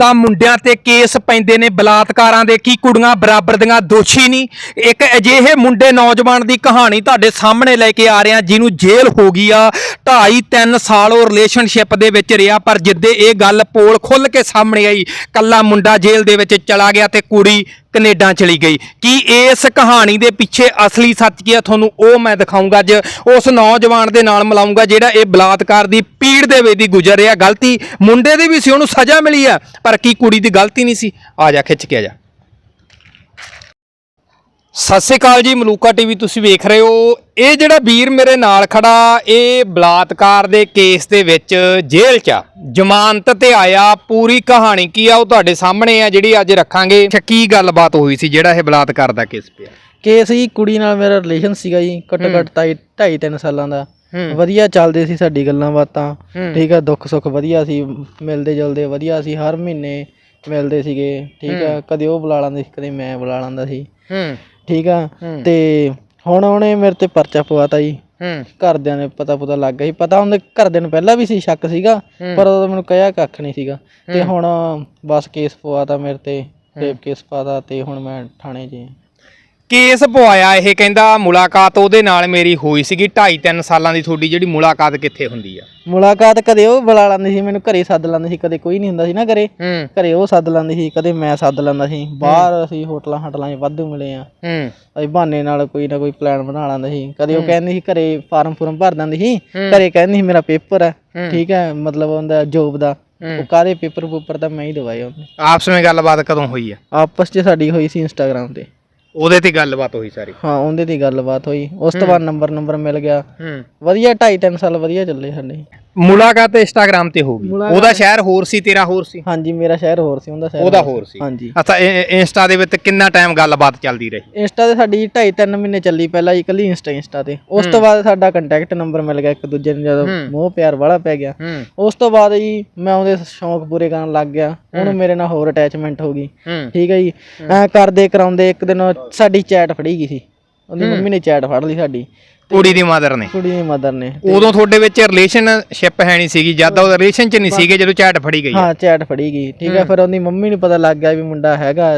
ਤਾਂ ਮੁੰਡਿਆਂ ਤੇ ਕੇਸ ਪੈਂਦੇ ਨੇ, ਬਲਾਤਕਾਰਾਂ ਦੇ ਕੀ ਕੁੜੀਆਂ ਬਰਾਬਰ ਦੀਆਂ ਦੋਸ਼ੀ ਨਹੀਂ। ਇੱਕ ਅਜਿਹੇ ਮੁੰਡੇ ਨੌਜਵਾਨ ਦੀ ਕਹਾਣੀ ਤੁਹਾਡੇ ਸਾਹਮਣੇ ਲੈ ਕੇ ਆ ਰਿਹਾ, ਜਿਹਨੂੰ ਜੇਲ੍ਹ ਹੋ ਗਈ ਆ, ਢਾਈ 3 ਸਾਲ ਉਹ ਰਿਲੇਸ਼ਨਸ਼ਿਪ ਦੇ ਵਿੱਚ ਰਿਹਾ, ਪਰ ਜਿੱਦੇ ਇਹ ਗੱਲ ਪੋਲ ਖੁੱਲ ਕੇ ਸਾਹਮਣੇ ਆਈ, ਕੱਲਾ ਮੁੰਡਾ ਜੇਲ੍ਹ ਦੇ ਵਿੱਚ ਚਲਾ ਗਿਆ ਤੇ ਕੁੜੀ ਕੈਨੇਡਾ ਚਲੀ ਗਈ। ਕੀ ਇਸ ਕਹਾਣੀ ਦੇ ਪਿੱਛੇ ਅਸਲੀ ਸੱਚ ਕੀ ਹੈ ਤੁਹਾਨੂੰ ਉਹ ਮੈਂ ਦਿਖਾਉਂਗਾ ਅੱਜ। ਉਸ ਨੌਜਵਾਨ ਦੇ ਨਾਲ ਮਿਲਾਉਂਗਾ ਜਿਹੜਾ ਇਹ ਬਲਾਤਕਾਰ ਦੀ ਪੀੜ ਦੇ ਵਿੱਚ ਦੀ ਗੁਜ਼ਰ ਰਿਹਾ। ਗਲਤੀ ਮੁੰਡੇ ਦੀ ਵੀ ਸੀ, ਉਹਨੂੰ ਸਜ਼ਾ ਮਿਲੀ ਆ। ਪਰ ਕੀ ਕੁੜੀ ਦੀ ਗਲਤੀ ਨਹੀਂ ਸੀ? ਆ ਜਾ, ਖਿੱਚ ਕੇ ਆ ਜਾ। ਸਤਿ ਸ਼੍ਰੀ ਅਕਾਲ ਜੀ ਮਲੂਕਾ ਟੀਵੀ ਤੁਸੀਂ ਵੇਖ ਰਹੇ ਹੋ। ਇਹ ਜਿਹੜਾ ਵੀਰ ਮੇਰੇ ਨਾਲ ਖੜਾ ਇਹ ਬਲਾਤਕਾਰ ਦੇ ਕੇਸ ਦੇ ਵਿੱਚ ਜੇਲ੍ਹ 'ਚ ਆ। ਜ਼ਮਾਨਤ ਤੇ ਆਇਆ ਪੂਰੀ ਕਹਾਣੀ ਕੀ ਆ ਉਹ ਤੁਹਾਡੇ ਸਾਹਮਣੇ ਆ ਜਿਹੜੀ ਅੱਜ ਰੱਖਾਂਗੇ। ਅੱਛਾ, ਕੀ ਗੱਲਬਾਤ ਹੋਈ ਸੀ ਜਿਹੜਾ ਇਹ ਬਲਾਤਕਾਰ ਦਾ ਕੇਸ ਪਿਆ? ਕੇਸ ਜੀ ਕੁੜੀ ਨਾਲ ਮੇਰਾ ਰਿਲੇਸ਼ਨ ਸੀਗਾ ਜੀ ਘੱਟੋ ਘੱਟ ਢਾਈ ਢਾਈ ਤਿੰਨ ਸਾਲਾਂ ਦਾ। ਹੂੰ। ਵਧੀਆ ਚੱਲਦੇ ਸੀ ਸਾਡੀ ਗੱਲਾਂ ਬਾਤਾਂ। ਹੂੰ। ਠੀਕ ਆ ਦੁੱਖ ਸੁੱਖ ਵਧੀਆ ਸੀ ਮਿਲਦੇ ਜੁਲਦੇ ਵਧੀਆ ਸੀ ਹਰ ਮਹੀਨੇ ਮਿਲਦੇ ਸੀਗੇ। ਠੀਕ ਆ ਕਦੇ ਉਹ ਬੁਲਾ ਲੈਂਦੇ ਸੀ ਕਦੇ ਮੈਂ ਬੁਲਾ ਲੈਂਦਾ ਸੀ। ਹੂੰ। ਠੀਕ ਆ? ਹੂੰ। ਤੇ ਹੁਣ ਉਹਨੇ ਮੇਰੇ ਤੇ ਪਰਚਾ ਪਵਾਤਾ ਜੀ। ਹੂੰ। ਘਰਦਿਆਂ ਨੇ ਪਤਾ ਪਤਾ ਲੱਗ ਗਿਆ ਸੀ ਪਤਾ ਉਹਦੇ ਘਰਦਿਆਂ ਨੂੰ ਪਹਿਲਾਂ ਵੀ ਸੀ ਸ਼ੱਕ ਸੀਗਾ ਪਰ ਉਦੋਂ ਮੈਨੂੰ ਕਹਿਆ ਕੱਖ ਨਹੀਂ ਸੀਗਾ। ਤੇ ਹੁਣ ਬਸ ਕੇਸ ਪਵਾਤਾ ਮੇਰੇ ਤੇ ਰੇਪ ਕੇਸ ਪਾਤਾ ਤੇ ਹੁਣ ਮੈਂ ਥਾਣੇ 'ਚ ਹਾਂ। ਕੇਸ ਪਵਾਇਆ। ਇਹ ਕਹਿੰਦਾ ਮੁਲਾਕਾਤ ਉਹਦੇ ਨਾਲ ਮੇਰੀ ਹੋਈ ਸੀਗੀ 2.5 3 ਸਾਲਾਂ ਦੀ। ਤੁਹਾਡੀ ਜਿਹੜੀ ਮੁਲਾਕਾਤ ਕਿੱਥੇ ਹੁੰਦੀ ਆ? ਮੁਲਾਕਾਤ ਕਦੇ ਉਹ ਬੁਲਾ ਲੈਂਦੇ ਸੀ ਮੈਨੂੰ ਘਰੇ ਸੱਦ ਲੈਂਦੇ ਸੀ। ਕਦੇ ਕੋਈ ਨਹੀਂ ਹੁੰਦਾ ਸੀ ਨਾ ਘਰੇ। ਹੂੰ। ਘਰੇ ਉਹ ਸੱਦ ਲੈਂਦੇ ਸੀ ਕਦੇ ਮੈਂ ਸੱਦ ਲੈਂਦਾ ਸੀ। ਬਾਹਰ ਅਸੀਂ ਹੋਟਲਾਂ ਹਟਲਾਂ 'ਚ ਵਾਧੂ ਮਿਲੇ ਆ। ਹੂੰ। ਅਸੀਂ ਬਹਾਨੇ ਨਾਲ ਕੋਈ ਨਾ ਕੋਈ ਪਲਾਨ ਬਣਾ ਲੈਂਦੇ ਸੀ। ਕਦੇ ਉਹ ਕਹਿੰਦੇ ਸੀ ਘਰੇ ਫਾਰਮ ਫੁਰਮ ਭਰ ਦਿੰਦੇ ਸੀ। ਘਰੇ ਕਹਿੰਦੇ ਸੀ ਮੇਰਾ ਪੇਪਰ ਹੈ। ਠੀਕ ਹੈ ਮਤਲਬ ਉਹਦਾ ਜੋਬ ਦਾ। ਉਹ ਕਾਦੇ ਪੇਪਰ ਪੂਪਰ ਤਾਂ ਮੈਂ ਹੀ ਦਵਾਏ ਉਹਨੇ। ਆਪਸ ਵਿੱਚ ਗੱਲਬਾਤ ਕਦੋਂ ਹੋਈ ਆ? ਆਪਸ 'ਚ ਸਾਡੀ ਹੋਈ ਸੀ ਇੰਸਟਾਗ੍ਰam ਤੇ। ਉਹਦੇ ਤੇ ਗੱਲਬਾਤ ਹੋਈ ਸਾਰੀ? ਹਾਂ ਉਹਦੇ ਦੀ ਗੱਲਬਾਤ ਹੋਈ। ਉਸ ਤੋਂ ਬਾਅਦ ਨੰਬਰ ਨੰਬਰ ਮਿਲ ਗਿਆ। ਹੂੰ। ਵਧੀਆ 2.5 3 ਸਾਲ ਵਧੀਆ ਚੱਲੇ ਸਾਡੇ। ਮੁਲਾਕਾਤ ਇੰਸਟਾਗ੍ਰam ਤੇ ਹੋ ਗਈ। ਉਹਦਾ ਸ਼ਹਿਰ ਹੋਰ ਸੀ ਤੇਰਾ ਹੋਰ ਸੀ? ਹਾਂਜੀ ਮੇਰਾ ਸ਼ਹਿਰ ਹੋਰ ਸੀ ਉਹਦਾ ਸ਼ਹਿਰ ਉਹਦਾ ਹੋਰ ਸੀ। ਹਾਂਜੀ। ਅੱਛਾ ਇੰਸਟਾ ਦੇ ਵਿੱਚ ਕਿੰਨਾ ਟਾਈਮ ਗੱਲਬਾਤ ਚੱਲਦੀ ਰਹੀ? ਇੰਸਟਾ ਤੇ ਸਾਡੀ 2.5 3 ਮਹੀਨੇ ਚੱਲੀ ਪਹਿਲਾਂ ਜੀ ਇਕੱਲੀ ਇੰਸਟਾ ਇੰਸਟਾ ਤੇ। ਉਸ ਤੋਂ ਬਾਅਦ ਸਾਡਾ ਕੰਟੈਕਟ ਨੰਬਰ ਮਿਲ ਗਿਆ ਇੱਕ ਦੂਜੇ ਨੂੰ ਜਦੋਂ ਮੋਹ ਪਿਆਰ ਵਾਲਾ ਪੈ ਗਿਆ। ਹੂੰ। ਉਸ ਤੋਂ ਬਾਅਦ ਜੀ ਮੈਂ ਉਹਦੇ ਸ਼ੌਂਕ ਪੂਰੇ ਕਰਨ ਲੱਗ ਗਿਆ। ਉਹਨੂੰ ਮੇਰੇ ਨਾਲ ਹੋਰ ਅਟੈਚਮੈਂਟ ਹੋ ਗਈ। ਹੂੰ। ਠੀਕ ਹੈ ਜੀ? ਐ ਕਰਦੇ ਕਰਾਉਂਦੇ ਇੱਕ ਦਿਨ ਸਾਡੀ ਚੈਟ ਫੜੀ ਗਈ ਸੀ। ਉਹਦੀ ਮੰਮੀ ਨੇ ਚੈਟ ਫੜ ਲਈ ਸਾਡੀ। ਕੁੜੀ ਦੀ ਮਦਰ ਨੇ। ਕੁੜੀ ਦੀ ਮਦਰ ਨੇ ਉਦੋਂ ਤੁਹਾਡੇ ਵਿੱਚ ਰਿਲੇਸ਼ਨਸ਼ਿਪ ਹੈ ਨਹੀਂ ਸੀਗੀ ਜਦ ਉਹ ਰਿਲੇਸ਼ਨ ਚ ਨਹੀਂ ਸੀਗੇ ਜਦੋਂ ਚੈਟ ਫੜੀ ਗਈ ਹਾਂ। ਚੈਟ ਫੜੀ ਗਈ। ਠੀਕ ਹੈ ਫਿਰ ਉਹਦੀ ਮੰਮੀ ਨੂੰ ਪਤਾ ਲੱਗ ਗਿਆ ਵੀ ਮੁੰਡਾ ਹੈਗਾ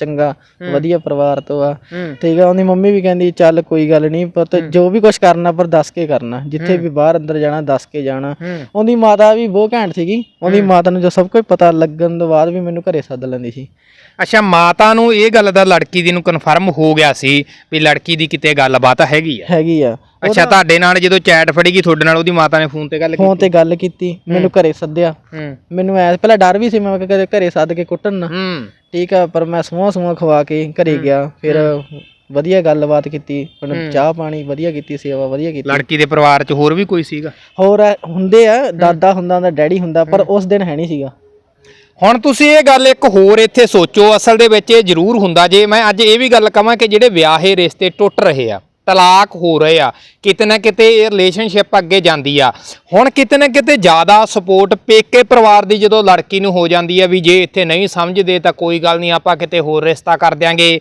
ਚੰਗਾ ਵਧੀਆ ਪਰਿਵਾਰ ਤੋਂ ਆ। ਠੀਕ ਹੈ ਉਹਦੀ ਮੰਮੀ ਵੀ ਕਹਿੰਦੀ ਚੱਲ ਕੋਈ ਗੱਲ ਨਹੀਂ ਪੁੱਤ ਜੋ ਵੀ ਕੁਝ ਕਰਨਾ ਪਰ ਦੱਸ ਕੇ ਕਰਨਾ। ਜਿੱਥੇ ਵੀ ਬਾਹਰ ਅੰਦਰ ਜਾਣਾ ਦੱਸ ਕੇ ਜਾਣਾ। ਉਹਦੀ ਮਾਤਾ ਵੀ ਬਹੁਤ ਘੈਂਟ ਸੀਗੀ। ਉਹਦੀ ਮਾਤਾ ਨੂੰ ਜੋ ਸਭ ਕੁਝ ਪਤਾ ਲੱਗਣ ਤੋਂ ਬਾਅਦ ਵੀ ਮੈਨੂੰ ਘਰੇ ਸੱਦ ਲੈਂਦੀ ਸੀ। ਅੱਛਾ ਮਾਤਾ ਨੂੰ ਇਹ ਗੱਲ ਦਾ ਲੜਕੀ ਦੀ ਨੂੰ ਕਨਫਰਮ ਹੋ ਗਿਆ ਸੀ ਵੀ ਲੜਕੀ ਦੀ ਕਿਤੇ ਗੱਲਬਾਤ ਹੈਗੀ ਆ। ਹੈਗੀ ਆ। ਅੱਛਾ ਤੁਹਾਡੇ ਨਾਲ ਜਦੋਂ ਚੈਟ ਫੜੀ ਗਈ ਤੁਹਾਡੇ ਨਾਲ ਉਹਦੀ ਮਾਤਾ ਨੇ ਫੋਨ ਤੇ ਗੱਲ ਫੋਨ ਤੇ ਗੱਲ ਕੀਤੀ ਮੈਨੂੰ ਘਰੇ ਸੱਦਿਆ। ਹੂੰ। ਮੈਨੂੰ ਐ ਪਹਿਲਾਂ ਡਰ ਵੀ ਸੀ ਮੈਂ ਕਿ ਕਦੇ ਘਰੇ ਸੱਦ ਕੇ ਕੁੱਟਣ ਨਾ। ਹੂੰ। ਠੀਕ ਆ ਪਰ ਮੈਂ ਸਮਾਂ ਸਮਾਂ ਖਵਾ ਕੇ ਘਰੇ ਗਿਆ। ਫਿਰ ਵਧੀਆ ਗੱਲਬਾਤ ਕੀਤੀ ਮੈਨੂੰ ਚਾਹ ਪਾਣੀ ਵਧੀਆ ਕੀਤੀ ਸੇਵਾ ਵਧੀਆ ਕੀਤੀ। ਲੜਕੀ ਦੇ ਪਰਿਵਾਰ ਚ ਹੋਰ ਵੀ ਕੋਈ ਸੀਗਾ? ਹੋਰ ਹੁੰਦੇ ਆ ਦਾਦਾ ਹੁੰਦਾ ਦਾ ਡੈਡੀ ਹੁੰਦਾ ਪਰ ਉਸ ਦਿਨ ਹੈ ਨਹੀਂ ਸੀਗਾ। ਹੁਣ ਤੁਸੀਂ ਇਹ ਗੱਲ ਇੱਕ ਹੋਰ ਇੱਥੇ ਸੋਚੋ ਅਸਲ ਦੇ ਵਿੱਚ ਇਹ ਜ਼ਰੂਰ ਹੁੰਦਾ ਜੇ ਮੈਂ ਅੱਜ ਇਹ ਵੀ ਗੱਲ ਕਹਾਂ ਕਿ ਜਿਹੜੇ ਵਿਆਹੇ ਰਿਸ਼ਤੇ ਟੁੱਟ ਰਹੇ ਆ ਤਲਾਕ ਹੋ ਰਹੇ ਆ। ਕਿਤੇ ਨਾ ਕਿਤੇ ਇਹ ਰਿਲੇਸ਼ਨਸ਼ਿਪ ਅੱਗੇ ਜਾਂਦੀ ਆ। ਹੁਣ ਕਿਤੇ ਨਾ ਕਿਤੇ ਜ਼ਿਆਦਾ ਸਪੋਰਟ ਪੇਕੇ ਪਰਿਵਾਰ ਦੀ ਜਦੋਂ ਲੜਕੀ ਨੂੰ ਹੋ ਜਾਂਦੀ ਆ ਵੀ ਜੇ ਇੱਥੇ ਨਹੀਂ ਸਮਝਦੇ ਤਾਂ ਕੋਈ ਗੱਲ ਨਹੀਂ, ਆਪਾਂ ਕਿਤੇ ਹੋਰ ਰਿਸ਼ਤਾ ਕਰ ਦਿਆਂਗੇ।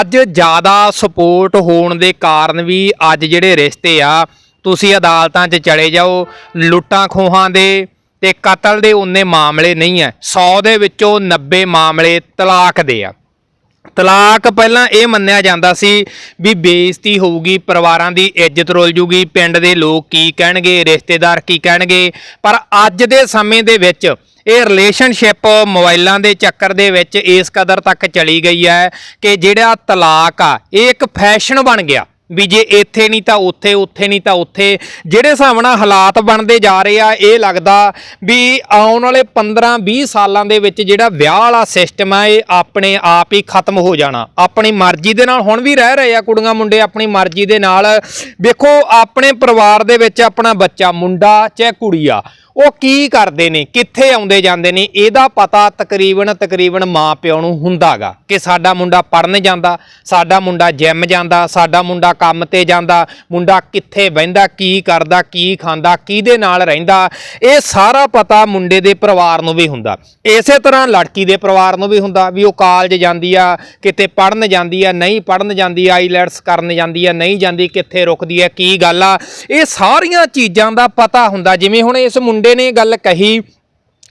ਅੱਜ ਜ਼ਿਆਦਾ ਸਪੋਰਟ ਹੋਣ ਦੇ ਕਾਰਨ ਵੀ ਅੱਜ ਜਿਹੜੇ ਰਿਸ਼ਤੇ ਆ, ਤੁਸੀਂ ਅਦਾਲਤਾਂ 'ਚ ਚਲੇ ਜਾਓ, ਲੁੱਟਾਂ ਖੋਹਾਂ ਦੇ ਤੇ ਕਤਲ ਦੇ ਉਨੇ ਮਾਮਲੇ ਨਹੀਂ ਐ 100 ਦੇ ਵਿੱਚੋਂ 90 ਮਾਮਲੇ ਤਲਾਕ ਦੇ ਆ। ਤਲਾਕ ਪਹਿਲਾਂ ਇਹ ਮੰਨਿਆ ਜਾਂਦਾ ਸੀ ਵੀ ਬੇਇੱਜ਼ਤੀ ਹੋਊਗੀ, ਪਰਿਵਾਰਾਂ ਦੀ ਇੱਜ਼ਤ ਰੁਲ ਜੂਗੀ, ਪਿੰਡ ਦੇ ਲੋਕ ਕੀ ਕਹਿਣਗੇ, ਰਿਸ਼ਤੇਦਾਰ ਕੀ ਕਹਿਣਗੇ। ਪਰ ਅੱਜ ਦੇ ਸਮੇਂ ਦੇ ਵਿੱਚ ਇਹ ਰਿਲੇਸ਼ਨਸ਼ਿਪ ਮੋਬਾਈਲਾਂ ਦੇ ਚੱਕਰ ਦੇ ਵਿੱਚ ਇਸ ਕਦਰ ਤੱਕ ਚਲੀ ਗਈ ਹੈ ਕਿ ਜਿਹੜਾ ਤਲਾਕ ਆ, ਇਹ ਇੱਕ ਫੈਸ਼ਨ ਬਣ ਗਿਆ। ਵੀ ਜੇ ਇੱਥੇ ਨਹੀਂ ਤਾਂ ਉੱਥੇ ਉੱਥੇ ਨਹੀਂ ਤਾਂ ਉੱਥੇ। ਜਿਹੜੇ ਹਿਸਾਬ ਨਾਲ ਹਾਲਾਤ ਬਣਦੇ ਜਾ ਰਹੇ ਆ, ਇਹ ਲੱਗਦਾ ਵੀ ਆਉਣ ਵਾਲੇ 15 20 ਸਾਲਾਂ ਦੇ ਵਿੱਚ ਜਿਹੜਾ ਵਿਆਹ ਵਾਲਾ ਸਿਸਟਮ ਆ, ਇਹ ਆਪਣੇ ਆਪ ਹੀ ਖਤਮ ਹੋ ਜਾਣਾ। ਆਪਣੀ ਮਰਜ਼ੀ ਦੇ ਨਾਲ ਹੁਣ ਵੀ ਰਹਿ ਰਹੇ ਆ ਕੁੜੀਆਂ, ਮੁੰਡੇ ਆਪਣੀ ਮਰਜ਼ੀ ਦੇ ਨਾਲ। ਵੇਖੋ, ਆਪਣੇ ਪਰਿਵਾਰ ਦੇ ਵਿੱਚ ਆਪਣਾ ਬੱਚਾ, ਮੁੰਡਾ ਚਾਹੇ ਕੁੜੀ ਆ ਉਹ ਕੀ ਕਰਦੇ ਨੇ, ਕਿੱਥੇ ਆਉਂਦੇ ਜਾਂਦੇ ਨੇ, ਇਹਦਾ ਪਤਾ ਤਕਰੀਬਨ ਤਕਰੀਬਨ ਮਾਂ ਪਿਓ ਨੂੰ ਹੁੰਦਾਗਾ ਕਿ ਸਾਡਾ ਮੁੰਡਾ ਪੜਨ ਜਾਂਦਾ, ਸਾਡਾ ਮੁੰਡਾ ਜਿਮ ਜਾਂਦਾ, ਸਾਡਾ ਮੁੰਡਾ ਕੰਮ ਤੇ ਜਾਂਦਾ, ਮੁੰਡਾ ਕਿੱਥੇ ਬਹਿੰਦਾ, ਕੀ ਕਰਦਾ, ਕੀ ਖਾਂਦਾ, ਕਿਹਦੇ ਨਾਲ ਰਹਿੰਦਾ, ਇਹ ਸਾਰਾ ਪਤਾ ਮੁੰਡੇ ਦੇ ਪਰਿਵਾਰ ਨੂੰ ਵੀ ਹੁੰਦਾ। ਇਸੇ ਤਰ੍ਹਾਂ ਲੜਕੀ ਦੇ ਪਰਿਵਾਰ ਨੂੰ ਵੀ ਹੁੰਦਾ ਵੀ ਉਹ ਕਾਲਜ ਜਾਂਦੀ ਆ, ਕਿਤੇ ਪੜਨ ਜਾਂਦੀ ਆ, ਨਹੀਂ ਪੜਨ ਜਾਂਦੀ, ਆਈਲੈਟਸ ਕਰਨ ਜਾਂਦੀ ਆ, ਨਹੀਂ ਜਾਂਦੀ, ਕਿੱਥੇ ਰੁਕਦੀ ਆ, ਕੀ ਗੱਲ ਆ। ਇਹ ਸਾਰੀਆਂ ਚੀਜ਼ਾਂ ਦਾ ਪਤਾ ਹੁੰਦਾ, ਜਿਵੇਂ ਹੁਣ ਇਸ ਮੁੰਡੇ ਨੇ ਗੱਲ ਕਹੀ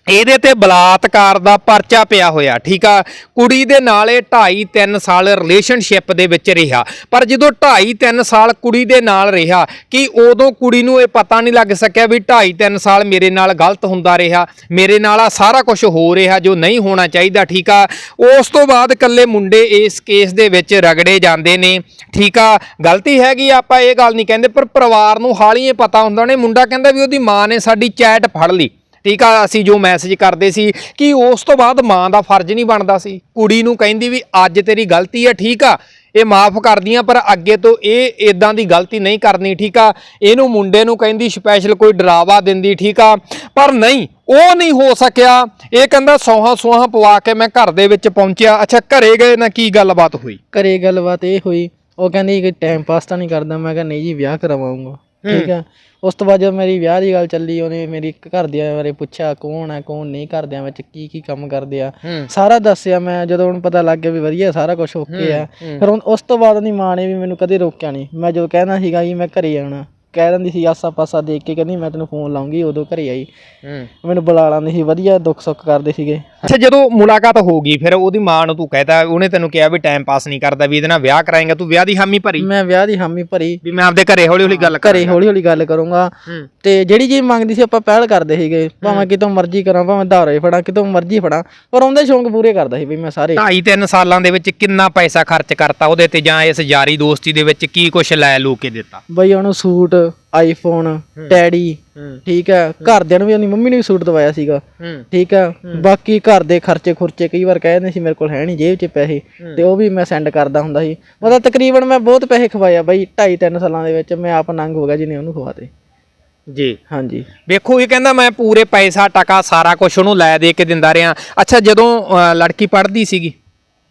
ਇਹਦੇ ਤੇ ਬਲਾਤਕਾਰ ਦਾ ਪਰਚਾ ਪਿਆ ਹੋਇਆ, ਠੀਕ ਆ? ਕੁੜੀ ਦੇ ਨਾਲ ਇਹ 2.5 3 ਸਾਲ ਰਿਲੇਸ਼ਨਸ਼ਿਪ ਦੇ ਵਿੱਚ ਰਿਹਾ। ਪਰ ਜਦੋਂ 2.5 3 ਸਾਲ ਕੁੜੀ ਦੇ ਨਾਲ ਰਿਹਾ, ਕਿ ਉਦੋਂ ਕੁੜੀ ਨੂੰ ਇਹ ਪਤਾ ਨਹੀਂ ਲੱਗ ਸਕਿਆ ਵੀ 2.5 3 ਸਾਲ ਮੇਰੇ ਨਾਲ ਗਲਤ ਹੁੰਦਾ ਰਿਹਾ? ਮੇਰੇ ਨਾਲ ਆ ਸਾਰਾ ਕੁਝ ਹੋ ਰਿਹਾ ਜੋ ਨਹੀਂ ਹੋਣਾ ਚਾਹੀਦਾ, ਠੀਕ ਆ? ਉਸ ਤੋਂ ਬਾਅਦ ਕੱਲੇ ਮੁੰਡੇ ਇਸ ਕੇਸ ਦੇ ਵਿੱਚ ਰਗੜੇ ਜਾਂਦੇ ਨੇ, ਠੀਕ ਆ? ਗਲਤੀ ਹੈਗੀ ਆਪਾਂ ਇਹ ਗੱਲ ਨਹੀਂ ਕਹਿੰਦੇ, ਪਰ ਪਰਿਵਾਰ ਨੂੰ ਹਾਲੀਏ ਪਤਾ ਹੁੰਦਾ ਨੇ। ਮੁੰਡਾ ਕਹਿੰਦਾ ਵੀ ਉਹਦੀ ਮਾਂ ਨੇ ਸਾਡੀ ਚੈਟ ਫੜ ਲਈ। ਠੀਕ ਆ, ਅਸੀਂ ਜੋ ਮੈਸੇਜ ਕਰਦੇ ਸੀ ਕਿ ਉਸ ਤੋਂ ਬਾਅਦ ਮਾਂ ਦਾ ਫਰਜ਼ ਨਹੀਂ ਬਣਦਾ ਸੀ। ਕੁੜੀ ਨੂੰ ਕਹਿੰਦੀ ਵੀ ਅੱਜ ਤੇਰੀ ਗਲਤੀ ਆ, ਠੀਕ ਆ, ਇਹ ਮਾਫ ਕਰਦੀਆਂ ਪਰ ਅੱਗੇ ਤੋਂ ਇਹ ਇਦਾਂ ਦੀ ਗਲਤੀ ਨਹੀਂ ਕਰਨੀ, ਠੀਕ ਆ। ਇਹਨੂੰ ਮੁੰਡੇ ਨੂੰ ਕਹਿੰਦੀ ਸਪੈਸ਼ਲ ਕੋਈ ਡਰਾਵਾ ਦਿੰਦੀ, ਠੀਕ ਆ, ਪਰ ਨਹੀਂ, ਉਹ ਨਹੀਂ ਹੋ ਸਕਿਆ। ਇਹ ਕਹਿੰਦਾ ਸੌਹਾਂ ਸੌਹਾਂ ਪਵਾ ਕੇ ਮੈਂ ਘਰ ਦੇ ਵਿੱਚ ਪਹੁੰਚਿਆ। ਅੱਛਾ, ਘਰੇ ਗਏ ਨਾ ਕੀ ਗੱਲਬਾਤ ਹੋਈ? ਘਰੇ ਗੱਲਬਾਤ ਇਹ ਹੋਈ, ਉਹ ਕਹਿੰਦੀ ਕਿ ਟਾਈਮ ਪਾਸ ਤਾਂ ਨਹੀਂ ਕਰਦਾ, ਮੈਂ ਕਿਹਾ ਨਹੀਂ ਜੀ, ਵਿਆਹ ਕਰਵਾਉਂਗਾ ਠੀਕ ਆ? ਉਸ ਤੋਂ ਬਾਅਦ ਜਦੋਂ ਮੇਰੀ ਵਿਆਹ ਦੀ ਗੱਲ ਚੱਲੀ ਉਹਨੇ ਮੇਰੀ ਘਰਦਿਆਂ ਬਾਰੇ ਪੁੱਛਿਆ ਕੌਣ ਹੈ ਕੌਣ ਨਹੀਂ ਘਰਦਿਆਂ ਵਿੱਚ ਕੀ ਕੀ ਕੰਮ ਕਰਦੇ ਆ? ਸਾਰਾ ਦੱਸਿਆ ਮੈਂ ਜਦੋਂ ਉਹਨੂੰ ਪਤਾ ਲੱਗ ਗਿਆ ਵੀ ਵਧੀਆ ਸਾਰਾ ਕੁਝ ਓਕੇ ਆ। ਫਿਰ ਉਸ ਤੋਂ ਬਾਅਦ ਉਹਦੀ ਮਾਂ ਨੇ ਵੀ ਮੈਨੂੰ ਕਦੇ ਰੋਕਿਆ ਨਹੀਂ। ਮੈਂ ਜਦੋਂ ਕਹਿਣਾ ਸੀਗਾ ਜੀ ਮੈਂ ਘਰੇ ਆਉਣਾ। ਕਹਿ ਦਿੰਦੀ ਸੀ ਆਸਾ ਪਾਸਾ ਦੇਖ ਕੇ ਕਹਿੰਦੀ ਮੈਂ ਤੈਨੂੰ ਫੋਨ ਲਾਉਂਗੀ ਉਦੋਂ ਘਰੇ ਆਈ। ਮੈਨੂੰ ਬੁਲਾ ਲਾਂਦੀ ਸੀ ਵਧੀਆ ਦੁੱਖ ਸੁੱਖ ਕਰਦੇ ਸੀਗੇ। ਅੱਛਾ ਜਦੋਂ ਮੁਲਾਕਾਤ ਹੋ ਗਈ ਫਿਰ ਉਹਦੀ ਮਾਂ ਨੂੰ ਤੂੰ ਕਹਿਤਾ ਉਹਨੇ ਤੈਨੂੰ ਕਿਹਾ ਵੀ ਟਾਈਮ ਪਾਸ ਨਹੀਂ ਕਰਦਾ ਵੀ ਇਹਦੇ ਨਾਲ ਵਿਆਹ ਕਰਾਏਗਾ ਤੂੰ ਵਿਆਹ ਦੀ ਹਾਮੀ ਭਰੀ। ਮੈਂ ਵਿਆਹ ਦੀ ਹਾਮੀ ਭਰੀ। ਵੀ ਮੈਂ ਆਪਦੇ ਘਰੇ ਹੌਲੀ ਹੌਲੀ ਗੱਲ ਘਰੇ ਹੌਲੀ ਹੌਲੀ ਗੱਲ ਕਰੂੰਗਾ। ਤੇ ਜਿਹੜੀ ਚੀਜ਼ ਮੰਗਦੀ ਸੀ ਆਪਾਂ ਪਹਿਲ ਕਰਦੇ ਸੀਗੇ ਭਾਵੇਂ ਕਿਤੋਂ ਮਰਜ਼ੀ ਕਰਾਂ ਭਾਵੇਂ ਧਾਰੇ ਫੜਾਂ ਕਿਤੋਂ ਮਰਜ਼ੀ ਫੜਾਂ ਪਰ ਉਹਦੇ ਸ਼ੌਂਕ ਪੂਰੇ ਕਰਦਾ ਸੀ ਵੀ ਮੈਂ ਸਾਰੇ। ਢਾਈ ਤਿੰਨ ਸਾਲਾਂ ਦੇ ਵਿੱਚ ਕਿੰਨਾ ਪੈਸਾ ਖਰਚ ਕਰਤਾ ਉਹਦੇ ਤੇ ਜਾਂ ਇਸ ਯਾਰੀ ਦੋਸਤੀ ਦੇ ਵਿੱਚ ਕੀ ਕੁਛ ਲੈ ਲੂ ਕੇ ਦਿੱਤਾ? ਬਈ ਉਹਨੂੰ ਸੂਟ ਆਈਫੋਨ ਟੈਡੀ ਠੀਕ ਹੈ। ਘਰਦਿਆਂ ਨੂੰ ਵੀ ਮੰਮੀ ਨੇ ਵੀ ਸੂਟ ਦਵਾਇਆ ਸੀਗਾ। ਠੀਕ ਹੈ। ਬਾਕੀ ਘਰ ਦੇ ਖਰਚੇ ਖੁਰਚੇ ਕਈ ਵਾਰ ਕਹਿੰਦੇ ਸੀ ਮੇਰੇ ਕੋਲ ਹੈ ਨਹੀਂ ਜੇਬ 'ਚ ਪੈਸੇ। ਤੇ ਉਹ ਵੀ ਮੈਂ ਸੈਂਡ ਕਰਦਾ ਹੁੰਦਾ ਸੀ। ਮਤਲਬ ਤਕਰੀਬਨ ਮੈਂ ਬਹੁਤ ਪੈਸੇ ਖਵਾਇਆ ਬਾਈ 2.5 3 ਸਾਲਾਂ ਦੇ ਵਿੱਚ ਮੈਂ ਆਪ ਨੰਗ ਹੋ ਗਿਆ ਜਿਹਨੇ ਉਹਨੂੰ ਖਵਾਤੇ। ਜੀ। ਹਾਂਜੀ। ਵੇਖੋ ਇਹ ਕਹਿੰਦਾ ਮੈਂ ਪੂਰੇ ਪੈਸਾ ਟਕਾ ਸਾਰਾ ਕੁਝ ਉਹਨੂੰ ਲੈ ਦੇ ਕੇ ਦਿੰਦਾ ਰਿਹਾ। ਅੱਛਾ ਜਦੋਂ ਲੜਕੀ ਪੜ੍ਹਦੀ ਸੀਗੀ?